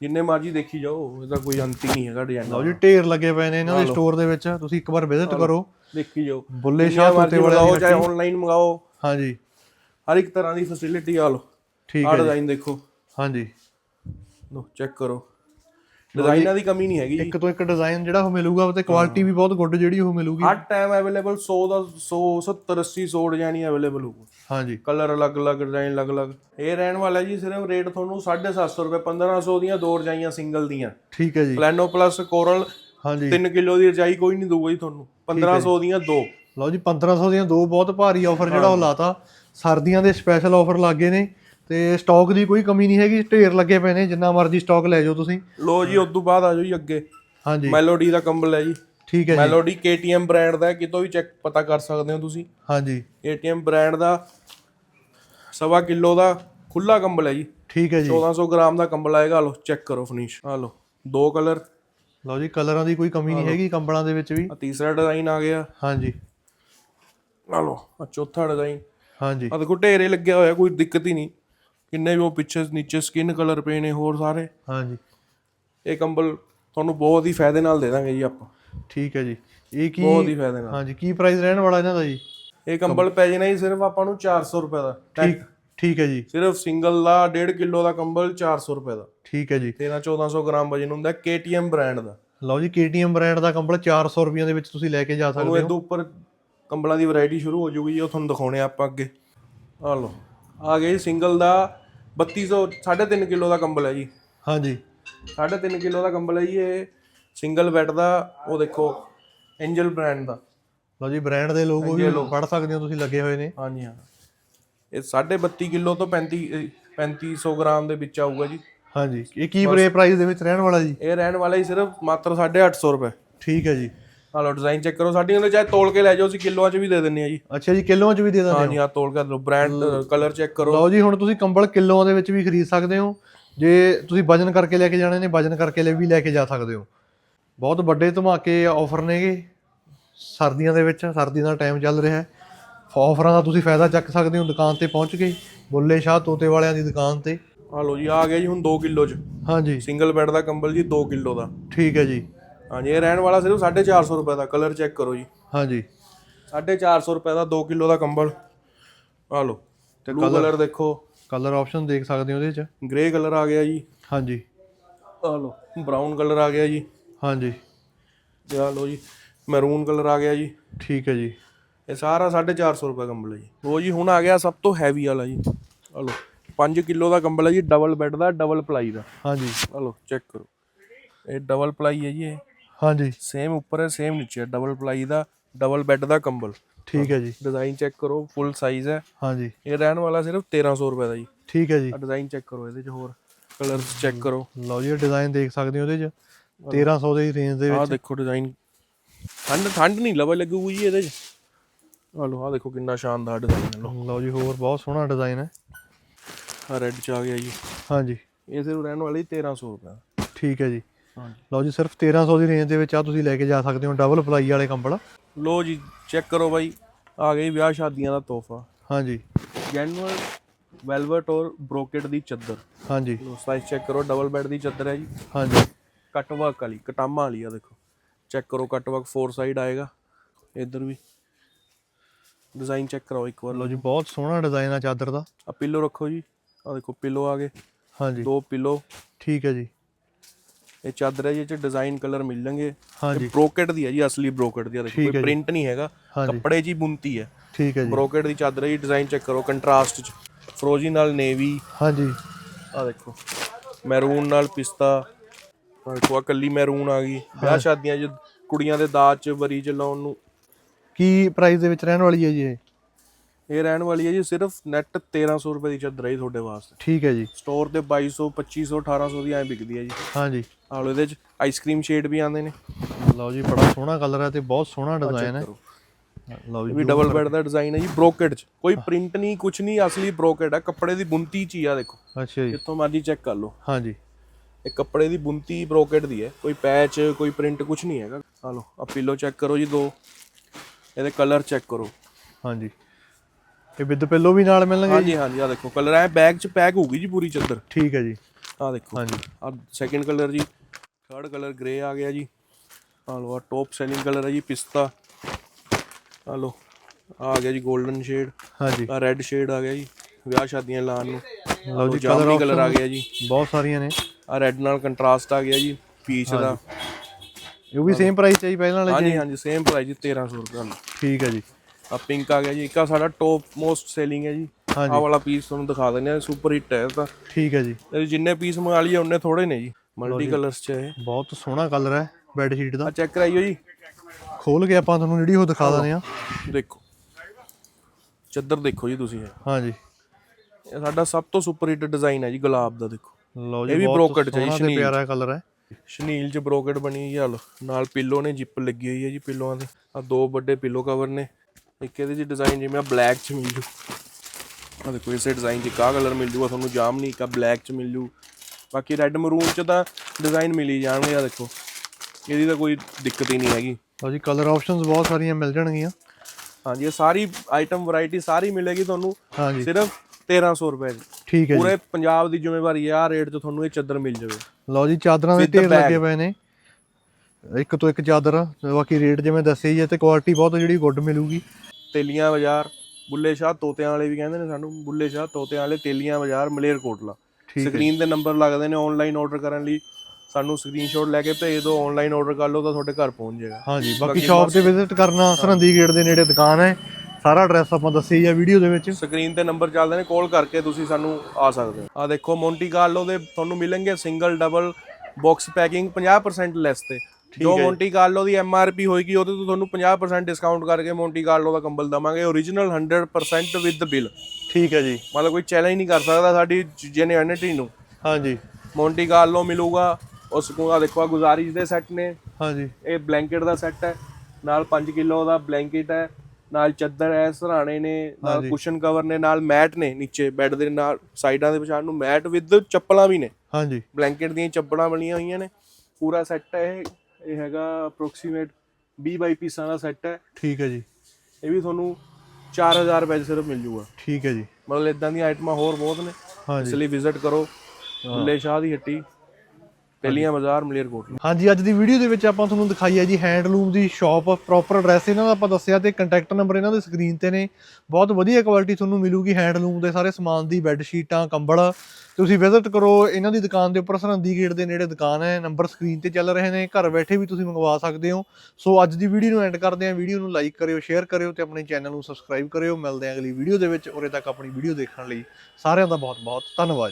ਜਿੰਨੇ ਮਰਜ਼ੀ ਦੇਖੀ ਜਾਓ ਇਹਦਾ ਕੋਈ ਅੰਤ ਹੀ ਨਹੀਂ ਹੈਗਾ ਡਿਜ਼ਾਈਨ ਲਓ ਜੀ ਢੇਰ ਲੱਗੇ ਪਏ ਨੇ ਇਹਨਾਂ ਦੇ ਸਟੋਰ ਦੇ ਵਿੱਚ ਤੁਸੀਂ ਇੱਕ ਵਾਰ ਵਿਜ਼ਿਟ ਕਰੋ। ਦੇਖੀ ਜਾਓ। ਬੁੱਲੇ ਸ਼ਾਹ ਤੋਤੇ ਵਾਲੇ ਮੰਗਾਓ ਚਾਹੇ ਆਨਲਾਈਨ ਮੰਗਾਓ। ਹਾਂਜੀ। ਹਰ ਇੱਕ ਤਰ੍ਹਾਂ ਦੀ ਫੈਸਿਲਿਟੀ ਆ ਲੋ ਠੀਕ ਆ ਹੈ ਜੀ। ਡਿਜ਼ਾਈਨ ਦੇਖੋ। ਹਾਂਜੀ। ਲੋ ਚੈੱਕ ਕਰੋ। ਡਿਜ਼ਾਈਨਾਂ ਦੀ ਕਮੀ ਨਹੀਂ ਹੈਗੀ ਜੀ। ਇੱਕ ਤੋਂ ਇੱਕ ਡਿਜ਼ਾਈਨ ਜਿਹੜਾ ਉਹ ਮਿਲੂਗਾ ਤੇ ਕੁਆਲਿਟੀ ਵੀ ਬਹੁਤ ਗੁੱਡ ਜਿਹੜੀ ਉਹ ਮਿਲੂਗੀ। ਹਰ ਟਾਈਮ ਅਵੇਲੇਬਲ 100 ਦਾ 100 70 80 100 ਡਿਜ਼ਾਈਨ ਅਵੇਲੇਬਲ ਹੋਊਗਾ ਹਾਂਜੀ। ਕਲਰ ਅਲੱਗ-ਅਲੱਗ ਡਿਜ਼ਾਈਨ ਅਲੱਗ-ਅਲੱਗ ਇਹ ਰਹਿਣ ਵਾਲਾ ਜੀ ਸਿਰਫ ਰੇਟ ਤੁਹਾਨੂੰ 750 ਰੁਪਏ 1500 ਦੀਆਂ ਦੋ ਰਜਾਈਆਂ ਸਿੰਗਲ ਦੀਆਂ। ਠੀਕ ਹੈ ਜੀ। ਪਲੈਨੋ ਪਲੱਸ ਕੋਰਲ ਹਾਂਜੀ। 3 ਕਿਲੋ ਦੀ ਰਜਾਈ ਕੋਈ ਨਹੀਂ ਦਊਗਾ ਜੀ ਤੁਹਾਨੂੰ। 1500 ਦੀਆਂ ਦੋ। ਲਓ ਜੀ 1500 ਦੀਆਂ ਦੋ ਬਹੁਤ ਭਾਰੀ ਆਫਰ ਜਿਹੜਾ ਉਹ ਲਾਤਾ। ਸਰਦੀਆਂ ਦੇ ਸਪੈਸ਼ਲ ਆਫਰ ਲੱਗੇ ਨੇ। ਤੇ ਸਟਾਕ ਦੀ ਕੋਈ ਕਮੀ ਨਹੀਂ ਹੈਗੀ ਢੇਰ ਲੱਗੇ ਪਏ ਨੇ ਜਿੰਨਾ ਮਰਜ਼ੀ ਸਟਾਕ ਲੈ ਜਾਓ ਤੁਸੀਂ। ਲੋ ਜੀ ਉਸ ਤੋਂ ਬਾਅਦ ਆ ਜਾਓ ਜੀ ਅੱਗੇ। ਹਾਂਜੀ। ਮੈਲੋਡੀ ਦਾ ਕੰਬਲ ਹੈ ਜੀ। ਠੀਕ ਹੈ ਜੀ। ਮੈਲੋਡੀ KTM ਬ੍ਰਾਂਡ ਦਾ ਹੈ, ਕਿਤੋਂ ਵੀ ਚੈੱਕ ਪਤਾ ਕਰ ਸਕਦੇ ਹੋ ਤੁਸੀਂ। ਹਾਂਜੀ। KTM ਬ੍ਰਾਂਡ ਦਾ ਸਵਾ ਕਿਲੋ ਦਾ ਖੁੱਲਾ ਕੰਬਲ ਹੈ ਜੀ। ਠੀਕ ਹੈ ਜੀ। 1400 ਗ੍ਰਾਮ ਦਾ ਕੰਬਲ ਆਏਗਾ ਲੋ ਚੈੱਕ ਕਰੋ ਫਿਨਿਸ਼ ਆ ਲੋ ਦੋ ਕਲਰ ਲਓ ਜੀ ਕਲਰਾਂ ਦੀ ਕੋਈ ਕਮੀ ਨਹੀਂ ਹੈਗੀ ਕੰਬਲਾਂ ਦੇ ਵਿੱਚ ਵੀ। ਆ ਤੀਸਰਾ ਡਿਜ਼ਾਈਨ ਆ ਗਿਆ। ਹਾਂਜੀ। ਆ ਲੋ ਆ ਚੌਥਾ ਡਿਜ਼ਾਈਨ ਹਾਂਜੀ। ਆ ਦੇਖੋ ਢੇਰੇ ਲੱਗਿਆ ਹੋਇਆ ਕੋਈ ਦਿੱਕਤ ਹੀ ਨਹੀਂ। ਕਿੰਨੇ ਵੀ ਉਹ ਪਿੱਛੇ ਨੀਚੇ ਸਕਿਨ ਕਲਰ ਪਏ ਨੇ ਹੋਰ ਸਾਰੇ। ਹਾਂਜੀ। ਇਹ ਕੰਬਲ ਤੁਹਾਨੂੰ ਬਹੁਤ ਹੀ ਫਾਇਦੇ ਨਾਲ ਦੇ ਦਾਂਗੇ ਜੀ ਆਪਾਂ। ਠੀਕ ਹੈ ਜੀ। ਇਹ ਕੀ ਬਹੁਤ ਹੀ ਫਾਇਦੇ ਨਾਲ। ਹਾਂਜੀ ਕੀ ਪ੍ਰਾਈਸ ਰਹਿਣ ਵਾਲਾ ਇਹਨਾਂ ਦਾ ਜੀ? ਇਹ ਕੰਬਲ ਪੈ ਜਾਣਾ ਜੀ ਸਿਰਫ ਆਪਾਂ ਨੂੰ 400 ਰੁਪਏ ਦਾ। ਠੀਕ ਠੀਕ ਹੈ ਜੀ। ਸਿਰਫ ਸਿੰਗਲ ਦਾ 1.5 ਕਿਲੋ ਦਾ ਕੰਬਲ 400 ਰੁਪਏ ਦਾ। ਠੀਕ ਹੈ ਜੀ। 13 1400 ਗ੍ਰਾਮ ਵਜਨ ਹੁੰਦਾ KTM ਬ੍ਰਾਂਡ ਦਾ। ਲਓ ਜੀ KTM ਬ੍ਰਾਂਡ ਦਾ ਕੰਬਲ 400 ਰੁਪਈਆਂ ਦੇ ਵਿੱਚ ਤੁਸੀਂ ਲੈ ਕੇ ਜਾ ਸਕਦੇ ਇਹਦੇ ਉੱਪਰ ਕੰਬਲਾਂ ਦੀ ਵੈਰਾਈਟੀ ਸ਼ੁਰੂ ਹੋ ਜੂਗੀ ਉਹ ਤੁਹਾਨੂੰ ਦਿਖਾਉਣੇ ਆਪਾਂ ਅੱਗੇ। ਆ ਲਓ। ਆ ਜੀ ਸਿੰਗਲ ਦਾ 3200 3.5 ਕਿਲੋ ਦਾ ਕੰਬਲ ਹੈ ਜੀ। ਹਾਂਜੀ। 3.5 ਕਿਲੋ ਦਾ ਕੰਬਲ ਹੈ ਜੀ ਇਹ ਸਿੰਗਲ ਬੈੱਡ ਦਾ ਉਹ ਦੇਖੋ ਐਂਜਲ ਬ੍ਰਾਂਡ ਦਾ। ਲਓ ਜੀ ਬ੍ਰਾਂਡ ਦੇ ਲੋਗੋ ਵੀ ਪੜ ਸਕਦੇ ਹੋ ਤੁਸੀਂ ਲੱਗੇ ਹੋਏ ਨੇ। ਹਾਂਜੀ ਹਾਂ। ਇਹ 32.5 ਕਿਲੋ ਤੋਂ 35 ਅਹ 3500 ਗ੍ਰਾਮ ਦੇ ਵਿੱਚ ਆਊਗਾ ਜੀ। ਹਾਂਜੀ ਇਹ ਕੀ ਪ੍ਰਾਈਸ ਦੇ ਵਿੱਚ ਰਹਿਣ ਵਾਲਾ ਜੀ? ਇਹ ਰਹਿਣ ਵਾਲਾ ਹੀ ਸਿਰਫ ਮਾਤਰ 850 ਰੁਪਏ। ਠੀਕ ਹੈ ਜੀ। ਆ ਲਓ ਡਿਜ਼ਾਈਨ ਚੈੱਕ ਕਰੋ। ਸਾਡੀਆਂ ਦੇ ਚਾਹੇ ਤੋਲ ਕੇ ਲੈ ਜਾਓ ਅਸੀਂ ਕਿਲੋਆਂ 'ਚ ਵੀ ਦੇ ਦਿੰਨੇ ਆ ਜੀ। ਅੱਛਾ ਜੀ ਕਿਲੋਆਂ 'ਚ ਵੀ ਦੇ ਦਿੰਦੇ ਹੋ ਹਾਂਜੀ ਆ ਤੋਲ ਕੇ ਲਓ ਬ੍ਰਾਂਡ ਕਲਰ ਚੈੱਕ ਕਰੋ। ਲਓ ਜੀ ਹੁਣ ਤੁਸੀਂ ਕੰਬਲ ਕਿਲੋਆਂ ਦੇ ਵਿੱਚ ਵੀ ਖਰੀਦ ਸਕਦੇ ਹੋ। ਜੇ ਤੁਸੀਂ ਵਜਨ ਕਰਕੇ ਲੈ ਕੇ ਜਾਣੇ ਨੇ ਵਜਨ ਕਰਕੇ ਲੈ ਵੀ ਲੈ ਕੇ ਜਾ ਸਕਦੇ ਹੋ। ਬਹੁਤ ਵੱਡੇ ਧਮਾਕੇ ਆਫਰ ਨੇਗੇ। ਸਰਦੀਆਂ ਦੇ ਵਿੱਚ ਸਰਦੀ ਦਾ ਟਾਈਮ ਚੱਲ ਰਿਹਾ ਹੈ। ਆਫਰਾਂ ਦਾ ਤੁਸੀਂ ਫਾਇਦਾ ਚੱਕ ਸਕਦੇ ਹੋ ਦੁਕਾਨ ਤੇ ਪਹੁੰਚ ਕੇ। ਬੁੱਲੇ ਸ਼ਾਹ ਤੋਤੇ ਵਾਲਿਆਂ ਦੀ ਦੁਕਾਨ ਤੇ। ਆ ਲਓ ਜੀ ਆ ਗਿਆ ਜੀ ਹੁਣ 2 ਕਿਲੋ 'ਚ। ਹਾਂਜੀ। ਸਿੰਗਲ ਬੈੱਡ ਦਾ ਕੰਬਲ ਜੀ 2 ਕਿਲੋ ਦਾ। ਠੀਕ ਹੈ ਜੀ। ਹਾਂਜੀ ਇਹ ਰਹਿਣ ਵਾਲਾ ਸਿਰਫ 450 ਰੁਪਏ ਦਾ ਕਲਰ ਚੈੱਕ ਕਰੋ ਜੀ। ਹਾਂਜੀ। 450 ਰੁਪਏ ਦਾ 2 ਕਿਲੋ ਦਾ ਕੰਬਲ। ਆ ਲਓ ਤੇ ਕਲਰ ਦੇਖੋ। ਕਲਰ ਆਪਸ਼ਨ ਦੇਖ ਸਕਦੇ ਹੋ ਉਹਦੇ 'ਚ? ਗ੍ਰੇ ਕਲਰ ਆ ਗਿਆ ਜੀ। ਹਾਂਜੀ। ਆ ਲਓ ਬਰਾਊਨ ਕਲਰ ਆ ਗਿਆ ਜੀ। ਹਾਂਜੀ। ਤੇ ਆ ਲਓ ਜੀ ਮੈਰੂਨ ਕਲਰ ਆ ਗਿਆ ਜੀ। ਠੀਕ ਹੈ ਜੀ। ਇਹ ਸਾਰਾ 450 ਰੁਪਏ ਕੰਬਲ ਹੈ ਜੀ। ਉਹ ਜੀ ਹੁਣ ਆ ਗਿਆ ਸਭ ਤੋਂ ਹੈਵੀ ਵਾਲਾ ਜੀ। ਆ ਲਓ 5 ਕਿਲੋ ਦਾ ਕੰਬਲ ਹੈ ਜੀ ਡਬਲ ਬੈੱਡ ਦਾ ਡਬਲ ਪਲਾਈ ਦਾ। ਹਾਂਜੀ। ਆ ਲਓ ਚੈੱਕ ਕਰੋ। ਇਹ ਡਬਲ ਪਲਾਈ ਹੈ ਜੀ ਇਹ। ਹਾਂਜੀ। ਸੇਮ ਉੱਪਰ ਹੈ ਸੇਮ ਨੀਚੇ ਡਬਲ ਪਲਾਈ ਦਾ ਡਬਲ ਬੈੱਡ ਦਾ ਕੰਬਲ। ਠੀਕ ਹੈ ਜੀ। ਡਿਜ਼ਾਈਨ ਚੈੱਕ ਕਰੋ ਫੁੱਲ ਸਾਈਜ਼ ਹੈ। ਹਾਂਜੀ। ਇਹ ਰਹਿਣ ਵਾਲਾ ਸਿਰਫ 1300 ਰੁਪਏ ਦਾ ਜੀ। ਠੀਕ ਹੈ ਜੀ। ਆ ਡਿਜ਼ਾਈਨ ਚੈੱਕ ਕਰੋ ਇਹਦੇ 'ਚ ਹੋਰ। ਕਲਰਸ ਚੈੱਕ ਕਰੋ। ਲਓ ਜੀ ਡਿਜ਼ਾਈਨ ਦੇਖ ਸਕਦੇ ਹੋ ਉਹਦੇ 'ਚ। 1300 ਦੀ ਰੇਂਜ ਦੇ ਆਹ ਵਿੱਚ। ਦੇਖੋ ਡਿਜ਼ਾਈਨ ਠੰਡ ਠੰਡ ਨਹੀਂ ਲਵਾ ਲੱਗੂਗੀ ਜੀ ਇਹਦੇ 'ਚ। ਆ ਲਓ ਆਹ ਦੇਖੋ ਕਿੰਨਾ ਸ਼ਾਨਦਾਰ ਡਿਜ਼ਾਈਨ ਹੈ ਲਓ। ਜੀ ਹੋਰ ਬਹੁਤ ਸੋਹਣਾ ਡਿਜ਼ਾਈਨ ਹੈ। ਆ ਰੈੱਡ 'ਚ ਆ ਗਿਆ ਜੀ। ਹਾਂਜੀ। ਇਹ ਸਿਰਫ ਰਹਿਣ ਵਾਲੀ 1300 ਰੁਪਏ ਠੀਕ ਹੈ ਜੀ। ਲਓ ਜੀ ਸਿਰਫ 1300 ਦੀ ਰੇਂਜ ਦੇ ਵਿੱਚ ਆ ਤੁਸੀਂ ਲੈ ਕੇ ਜਾ ਸਕਦੇ ਹੋ ਡਬਲ ਪਲਾਈ ਵਾਲੇ ਕੰਬਲ। ਲੋ ਜੀ ਚੈੱਕ ਕਰੋ ਬਾਈ ਆ ਗਈ ਵਿਆਹ ਸ਼ਾਦੀਆਂ ਦਾ ਤੋਹਫਾ। ਹਾਂਜੀ। ਜੈਨੂਅਲ ਵੈਲਵਟ ਔਰ ਬ੍ਰੋਕੇਟ ਦੀ ਚੱਦਰ। ਹਾਂਜੀ। ਲੋ ਸਾਈਜ਼ ਚੈੱਕ ਕਰੋ ਡਬਲ ਬੈੱਡ ਦੀ ਚੱਦਰ ਹੈ ਜੀ। ਹਾਂਜੀ। ਕੱਟ ਵਰਕ ਵਾਲੀ ਕਟਾਮਾ ਵਾਲੀ ਆ ਦੇਖੋ। ਚੈੱਕ ਕਰੋ ਕੱਟ ਵਰਕ ਫੋਰ ਸਾਈਡ ਆਏਗਾ। ਇੱਧਰ ਵੀ। ਡਿਜ਼ਾਈਨ ਚੈੱਕ ਕਰੋ ਇੱਕ ਵਾਰ। ਲਓ ਜੀ ਬਹੁਤ ਸੋਹਣਾ ਡਿਜ਼ਾਈਨ ਆ ਚਾਦਰ ਦਾ। ਆ ਪਿੱਲੋ ਰੱਖੋ ਜੀ। ਆ ਦੇਖੋ ਪਿੱਲੋ ਆ ਗਏ। ਹਾਂਜੀ। ਦੋ ਪਿੱਲੋ ਠੀਕ ਹੈ ਜੀ। ਇਹ ਚਾਦਰ ਹੈ ਜੀ ਇਹ ਚ ਡਿਜ਼ਾਈਨ ਕਲਰ ਮਿਲ ਜਾਣਗੇ ਹਾਂਜੀ। ਬ੍ਰੋਕੇਟ ਦੀ ਹੈ ਜੀ ਅਸਲੀ ਬ੍ਰੋਕੇਟ ਦੀ ਦੇਖੋ ਕੋਈ ਪ੍ਰਿੰਟ ਨਹੀਂ ਹੈਗਾ। ਕੱਪੜੇ ਹੀ ਬੁੰਤੀ ਹੈ। ਠੀਕ ਹੈ ਜੀ। ਬ੍ਰੋਕੇਟ ਦੀ ਚਾਦਰ ਹੈ ਜੀ ਡਿਜ਼ਾਈਨ ਚੈੱਕ ਕਰੋ ਕੰਟਰਾਸਟ 'ਚ। ਫਰੋਜ਼ੀ ਨਾਲ ਨੇਵੀ ਹਾਂਜੀ। ਆ ਦੇਖੋ ਮੈਰੂਨ ਨਾਲ ਪਿਸਤਾ। ਆ ਦੇਖੋ ਆ ਕੱਲੀ ਮੈਰੂਨ ਆ ਗਈ। ਵਿਆਹ ਸ਼ਾਦੀਆਂ 'ਚ ਕੁੜੀਆਂ ਦੇ ਦਾਜ 'ਚ ਵਰੀ 'ਚ ਲਾਉਣ ਨੂੰ। ਕੀ ਪ੍ਰਾਈਸ ਦੇ ਵਿੱਚ ਰਹਿਣ ਵਾਲੀ ਹੈ ਜੀ ਇਹ? ਇਹ ਰਹਿਣ ਵਾਲੀ ਹੈ ਜੀ ਸਿਰਫ ਨੈਟ 1300 ਰੁਪਏ ਦੀ ਚਾਦਰ ਹੈ ਜੀ ਤੁਹਾਡੇ ਵਾਸਤੇ। ਠੀਕ ਹੈ ਜੀ। ਸਟੋਰ ਤੇ 2200 2500 1800 ਦੀ ਐਂ ਵਿਕਦੀ ਹੈ ਜੀ। ਹਾਂਜੀ। ਆਹ ਲਓ ਇਹਦੇ 'ਚ ਆਈਸਕ੍ਰੀਮ ਸ਼ੇਡ ਵੀ ਆਉਂਦੇ ਨੇ। ਲਓ ਜੀ ਬੜਾ ਸੋਹਣਾ ਕਲਰ ਹੈ ਤੇ ਬਹੁਤ ਸੋਹਣਾ ਡਿਜ਼ਾਈਨ ਹੈ। ਲਓ ਇਹ ਜੀ ਵੀ ਡਬਲ ਬੈੱਡ ਦਾ ਡਿਜ਼ਾਈਨ ਹੈ ਜੀ ਬ੍ਰੋਕੇਟ 'ਚ। ਕੋਈ ਪ੍ਰਿੰਟ ਨਹੀਂ ਕੁਝ ਨਹੀਂ ਅਸਲੀ ਬ੍ਰੋਕੇਟ ਹੈ ਕੱਪੜੇ ਦੀ ਬੁੰਤੀ 'ਚ ਹੀ ਆ ਦੇਖੋ। ਅੱਛਾ ਜੀ। ਜਿੱਥੋਂ ਮਰਜ਼ੀ ਚੈੱਕ ਕਰ ਲਓ। ਹਾਂਜੀ। ਇਹ ਕੱਪੜੇ ਦੀ ਬੁੰਤੀ ਬ੍ਰੋਕੇਟ ਦੀ ਹੈ। ਕੋਈ ਪੈਚ ਕੋਈ ਪ੍ਰਿੰਟ ਕੁਝ ਨਹੀਂ ਹੈਗਾ। ਆ ਲਓ ਆ ਪਿੱਲੋ ਚੈੱਕ ਕਰੋ ਜੀ ਦੋ। ਇਹਦੇ ਕਲਰ ਚੈੱਕ ਕਰੋ। ਹਾਂਜੀ। ਇਹ ਵਿਦ ਪਿੱਲੋ ਵੀ ਨਾਲ ਮਿਲਣਗੇ ਹਾਂਜੀ ਹਾਂਜੀ ਆ ਦੇਖੋ ਕਲਰ ਐ ਬੈਗ 'ਚ ਪੈਕ ਹੋਊਗੀ ਜੀ ਪੂਰੀ ਚੱਦਰ। ਠੀਕ ਹੈ ਜੀ। ਆ ਦੇਖੋ ਹਾਂਜੀ। ਆ ਸੈਕਿੰਡ ਕਲਰ ਜੀ ਥਰਡ ਕਲਰ ਗ੍ਰੇ ਆ ਗਿਆ ਜੀ। ਆ ਲਓ ਆ ਟੌਪ ਸੈਲਿੰਗ ਕਲਰ ਹੈ ਜੀ ਪਿਸਤਾ। ਆ ਲਓ ਆ ਗਿਆ ਜੀ 골ਡਨ ਸ਼ੇਡ ਹਾਂਜੀ। ਆ ਰੈੱਡ ਸ਼ੇਡ ਆ ਗਿਆ ਜੀ ਵਿਆਹ ਸ਼ਾਦੀਆਂ ਲਾਉਣ ਨੂੰ। ਲਓ ਜੀ ਜਾਮਨੀ ਕਲਰ ਆ ਗਿਆ ਜੀ। ਬਹੁਤ ਸਾਰੀਆਂ ਨੇ। ਆ ਰੈੱਡ ਨਾਲ ਕੰਟਰਾਸਟ ਆ ਗਿਆ ਜੀ ਪੀਚ ਦਾ। ਇਹ ਵੀ ਸੇਮ ਪ੍ਰਾਈਸ ਹੈ ਜੀ ਪਹਿਲਾਂ ਵਾਲੇ ਹਾਂਜੀ ਹਾਂਜੀ ਸੇਮ ਪ੍ਰਾਈਸ ਜੀ 1300 ਰੁਪਏ। ਦਾ ਠੀਕ ਹੈ ਜੀ। ਆ ਪਿੰਕ ਆ ਗਿਆ ਜੀ। ਇੱਕ ਆ ਸਾਡਾ ਟੌਪ ਮੋਸਟ ਸੇਲਿੰਗ ਹੈ ਜੀ। ਹਾਂਜੀ। ਆ ਵਾਲਾ ਪੀਸ ਤੁਹਾਨੂੰ ਦਿਖਾ ਦਿੰਦੇ ਆ ਸੁਪਰ ਹਿੱਟ ਹੈ ਇਹ ਤਾਂ। ਠੀਕ ਹੈ ਜੀ। ਇਹ ਜਿੰਨੇ ਪੀਸ ਮੰਗਾ ਲਈਏ ਉਹਨੇ ਥੋੜੇ ਨੇ ਜੀ। ਮਲਟੀ ਕਲਰਸ ਚ ਇਹ। ਬਹੁਤ ਸੋਹਣਾ ਕਲਰ ਹੈ ਬੈੱਡ ਸ਼ੀਟ ਦਾ। ਆ ਚੈੱਕ ਕਰਾਈਓ ਜੀ। ਖੋਲ ਕੇ ਆਪਾਂ ਤੁਹਾਨੂੰ ਜਿਹੜੀ ਉਹ ਦਿਖਾ ਦਿੰਦੇ ਆ ਦੇਖੋ। ਚੱਦਰ ਦੇਖੋ ਜੀ ਤੁਸੀਂ ਇਹ। ਹਾਂਜੀ। ਇਹ ਸਾਡਾ ਸਭ ਤੋਂ ਸੁਪਰ ਹਿੱਟ ਡਿਜ਼ਾਈਨ ਹੈ ਜੀ ਗੁਲਾਬ ਦਾ ਦੇਖੋ। ਲਓ ਜੀ ਇਹ ਵੀ ਬਹੁਤ brocade ਚ ਹੈ ਜੀ, ਸੋਹਣਾ ਤੇ ਪਿਆਰਾ ਕਲਰ ਹੈ। ਸ਼ਨੀਲ ਚ ਬ੍ਰੋਕਟ ਬਣੀ ਹੋਈ ਹੈ ਲਓ। ਨਾਲ ਪਿੱਲੋ ਨੇ ਜਿੱਪ ਲੱਗੀ ਹੋਈ ਹੈ ਜੀ ਪਿੱਲੋਆਂ ਦੇ ਆ ਦੋ ਵੱਡੇ ਪਿੱਲੋ ਕਵਰ ਨੇ। ਇੱਕ ਇਹਦੇ ਚ ਡਿਜ਼ਾਈਨ ਜਿਵੇਂ ਆ ਬਲੈਕ ਚ ਮਿਲ ਜੂ। ਆ ਦੇਖੋ ਇਸੇ ਡਿਜ਼ਾਈਨ ਚ ਕਾ ਕਲਰ ਮਿਲ ਜੂਗਾ ਤੁਹਾਨੂੰ ਜਾਮਨੀ ਕਾ ਬਲੈਕ ਚ ਮਿਲ ਜੂ। ਬਾਕੀ ਰੈੱਡ ਮਰੂਨ ਚ ਤਾਂ ਡਿਜ਼ਾਈਨ ਮਿਲ ਹੀ ਜਾਣਗੇ ਆ ਦੇਖੋ। ਇਹਦੀ ਤਾਂ ਕੋਈ ਦਿੱਕਤ ਹੀ ਨਹੀਂ ਹੈਗੀ। ਲਓ ਜੀ ਕਲਰ ਆਪਸ਼ਨਸ ਬਹੁਤ ਸਾਰੀਆਂ ਮਿਲ ਜਾਣਗੀਆਂ। ਹਾਂਜੀ ਇਹ ਸਾਰੀ ਆਈਟਮ ਵੈਰਾਈਟੀ ਸਾਰੀ ਮਿਲੇਗੀ ਤੁਹਾਨੂੰ ਹਾਂਜੀ। ਸਿਰਫ 1300 ਰੁਪਏ ਦੀ। ਠੀਕ ਹੈ ਜੀ। ਪੂਰੇ ਪੰਜਾਬ ਦੀ ਜ਼ਿੰਮੇਵਾਰੀ ਹੈ ਆ ਰੇਟ 'ਚ ਤੁਹਾਨੂੰ ਇਹ ਚੱਦਰ ਮਿਲ ਜਾਵੇ। ਲਓ ਜੀ ਚਾਦਰਾਂ ਦੇ ਢੇਰ ਲੱਗੇ। ਪਏ ਨੇ। ਇੱਕ ਤੋਂ ਇੱਕ ਚਾਦਰ ਬਾਕੀ ਰੇਟ ਜਿਵੇਂ ਦੱਸਿਆ ਹੀ ਹੈ ਤੇ ਕੁਆਲਿਟੀ ਬਹੁਤ ਜਿਹੜੀ ਗੁੱਡ ਮਿਲੂਗੀ। ਤੇਲੀਆਂ ਬਾਜ਼ਾਰ ਬੁੱਲੇ ਸ਼ਾਹ ਤੋਤਿਆਂ ਵਾਲੇ ਵੀ ਕਹਿੰਦੇ ਨੇ ਸਾਨੂੰ ਬੁੱਲੇ ਸ਼ਾਹ ਤੋਤਿਆਂ ਵਾਲੇ ਤੇਲੀਆਂ ਬਾਜ਼ਾਰ ਮਲੇਰਕੋਟਲਾ। ਸਕਰੀਨ ਦੇ ਨੰਬਰ ਲੱਗਦੇ ਨੇ ਆਨਲਾਈਨ ਆਰਡਰ ਕਰਨ ਲਈ। ਸਾਨੂੰ ਸਕਰੀਨਸ਼ਾਟ ਲੈ ਕੇ ਭੇਜ ਦਿਓ ਆਨਲਾਈਨ ਆਰਡਰ ਕਰ ਲਓ ਤਾਂ ਤੁਹਾਡੇ ਘਰ ਪਹੁੰਚ ਜਾਏਗਾ। ਹਾਂਜੀ ਬਾਕੀ ਸ਼ਾਪ ਤੇ ਵਿਜ਼ਿਟ ਕਰਨਾ ਸਰਹੰਦੀ ਗੇਟ ਦੇ ਨੇੜੇ ਦੁਕਾਨ ਹੈ। ਸਾਰਾ ਐਡਰੈਸ ਆਪਾਂ ਦੱਸਿਆ ਹੀ ਆ ਵੀਡੀਓ ਦੇ ਵਿੱਚ। ਸਕਰੀਨ ਤੇ ਨੰਬਰ ਚੱਲਦੇ ਨੇ ਕਾਲ ਕਰਕੇ ਤੁਸੀਂ ਸਾਨੂੰ ਆ ਸਕਦੇ ਹੋ। ਆ ਦੇਖੋ ਮੌਂਟੀ ਕਾਰਲੋ ਦੇ ਤੁਹਾਨੂੰ ਮਿਲਣਗੇ single double box packing 50% less ਤੇ। ਜੋ। ਮੌਂਟੀ ਕਾਰਲੋ ਦੀ ਐਮਆਰਪੀ ਹੋਏਗੀ ਉਹਦੇ ਤੋਂ ਤੁਹਾਨੂੰ 50% ਡਿਸਕਾਊਂਟ ਕਰਕੇ ਮੌਂਟੀ ਕਾਰਲੋ ਦਾ ਕੰਬਲ ਦਵਾਂਗੇ ਓਰੀਜਨਲ 100% ਵਿਦ ਬਿਲ ਠੀਕ ਹੈ ਜੀ। ਮਤਲਬ ਕੋਈ ਚੈਲੰਜ ਨਹੀਂ ਕਰ ਸਕਦਾ ਸਾਡੀ ਜੈਨੂਇਨਿਟੀ ਨੂੰ। ਹਾਂਜੀ। ਮੌਂਟੀ ਕਾਰਲੋ ਮਿਲੂਗਾ ਉਸ ਨੂੰ ਆ ਦੇਖੋ ਆ ਗੁਜ਼ਾਰਿਸ਼ ਦੇ ਸੈੱਟ ਨੇ। ਹਾਂਜੀ। ਇਹ ਬਲੈਂਕਟ ਦਾ ਸੈੱਟ ਹੈ ਨਾਲ 5 ਕਿਲੋ ਦਾ ਬਲੈਂਕਟ ਹੈ ਨਾਲ ਚੱਦਰ ਹੈ ਸਰਾਣੇ ਨੇ ਨਾਲ ਕੁਸ਼ਨ ਕਵਰ ਨੇ ਨਾਲ ਮੈਟ ਨੇ ਨੀਚੇ ਬੈੱਡ ਦੇ ਨਾਲ ਸਾਈਡਾਂ ਦੇ ਪਛਾਣ ਨੂੰ ਮੈਟ ਵਿਦ ਚੱਪਲਾਂ ਵੀ ਨੇ। ਹਾਂਜੀ। ਬਲੈਂਕਟ ਦੀਆਂ ਚੱਪਲਾਂ ਬਣੀਆਂ ਹੋਈਆਂ ਨੇ ਪੂਰਾ ਸੈੱਟ ਹੈ ਇਹ। ਇਹ ਹੈਗਾ ਅਪਰੋਕਸੀਮੇਟ 20 ਬਾਈ ਪੀਸਾਂ ਦਾ ਸੈੱਟ ਹੈ। ਠੀਕ ਹੈ ਜੀ। ਇਹ ਵੀ ਤੁਹਾਨੂੰ 4000 ਰੁਪਏ 'ਚ ਸਿਰਫ ਮਿਲ ਜੂਗਾ। ਠੀਕ ਹੈ ਜੀ। ਮਤਲਬ ਇਦਾਂ ਦੀਆਂ ਆਈਟਮਾਂ ਹੋਰ ਬਹੁਤ ਨੇ। ਇਸ ਲਈ ਵਿਜ਼ਿਟ ਕਰੋ। ਬੁੱਲੇ ਸ਼ਾਹ ਦੀ ਹੱਟੀ। ਪਹਿਲੀਆਂ ਬਾਜ਼ਾਰ ਮਲੇਰਕੋਟਲਾ ਹਾਂਜੀ, ਅੱਜ ਦੀ ਵੀਡੀਓ ਦੇ ਵਿੱਚ ਆਪਾਂ ਤੁਹਾਨੂੰ ਦਿਖਾਈ ਹੈ ਜੀ ਹੈਂਡਲੂਮ ਦੀ ਸ਼ਾਪ ਪ੍ਰੋਪਰ ਐਡਰੈਸ ਇਹਨਾਂ ਦਾ ਆਪਾਂ ਦੱਸਿਆ ਤੇ ਕੰਟੈਕਟ ਨੰਬਰ ਇਹਨਾਂ ਦੇ ਸਕਰੀਨ ਤੇ ਨੇ। ਬਹੁਤ ਵਧੀਆ ਕੁਆਲਿਟੀ ਤੁਹਾਨੂੰ ਮਿਲੂਗੀ ਹੈਂਡਲੂਮ ਦੇ ਸਾਰੇ ਸਮਾਨ ਦੀ ਬੈੱਡ ਸ਼ੀਟਾਂ ਕੰਬਲ। ਤੁਸੀਂ ਵਿਜ਼ਿਟ ਕਰੋ ਇਹਨਾਂ ਦੀ ਦੁਕਾਨ ਦੇ ਉੱਪਰ, ਸਰਹੰਦੀ ਗੇਟ ਦੇ ਨੇੜੇ ਦੁਕਾਨ ਹੈ। ਨੰਬਰ ਸਕਰੀਨ ਤੇ ਚੱਲ ਰਹੇ ਨੇ, ਘਰ ਬੈਠੇ ਵੀ ਤੁਸੀਂ ਮੰਗਵਾ ਸਕਦੇ ਹੋ। ਸੋ ਅੱਜ ਦੀ ਵੀਡੀਓ ਨੂੰ ਐਂਡ ਕਰਦੇ ਹਾਂ। ਵੀਡੀਓ ਨੂੰ ਲਾਈਕ ਕਰਿਓ ਸ਼ੇਅਰ ਕਰਿਓ ਤੇ ਆਪਣੇ ਚੈਨਲ ਨੂੰ ਸਬਸਕ੍ਰਾਈਬ ਕਰਿਓ। ਮਿਲਦੇ ਹਾਂ ਅਗਲੀ ਵੀਡੀਓ ਦੇ ਵਿੱਚ। ਉਰੇ ਤੱਕ ਆਪਣੀ ਵੀਡੀਓ ਦੇਖਣ ਲਈ ਸਾਰਿਆਂ ਦਾ ਬਹੁਤ ਬਹੁਤ ਧੰਨਵਾਦ।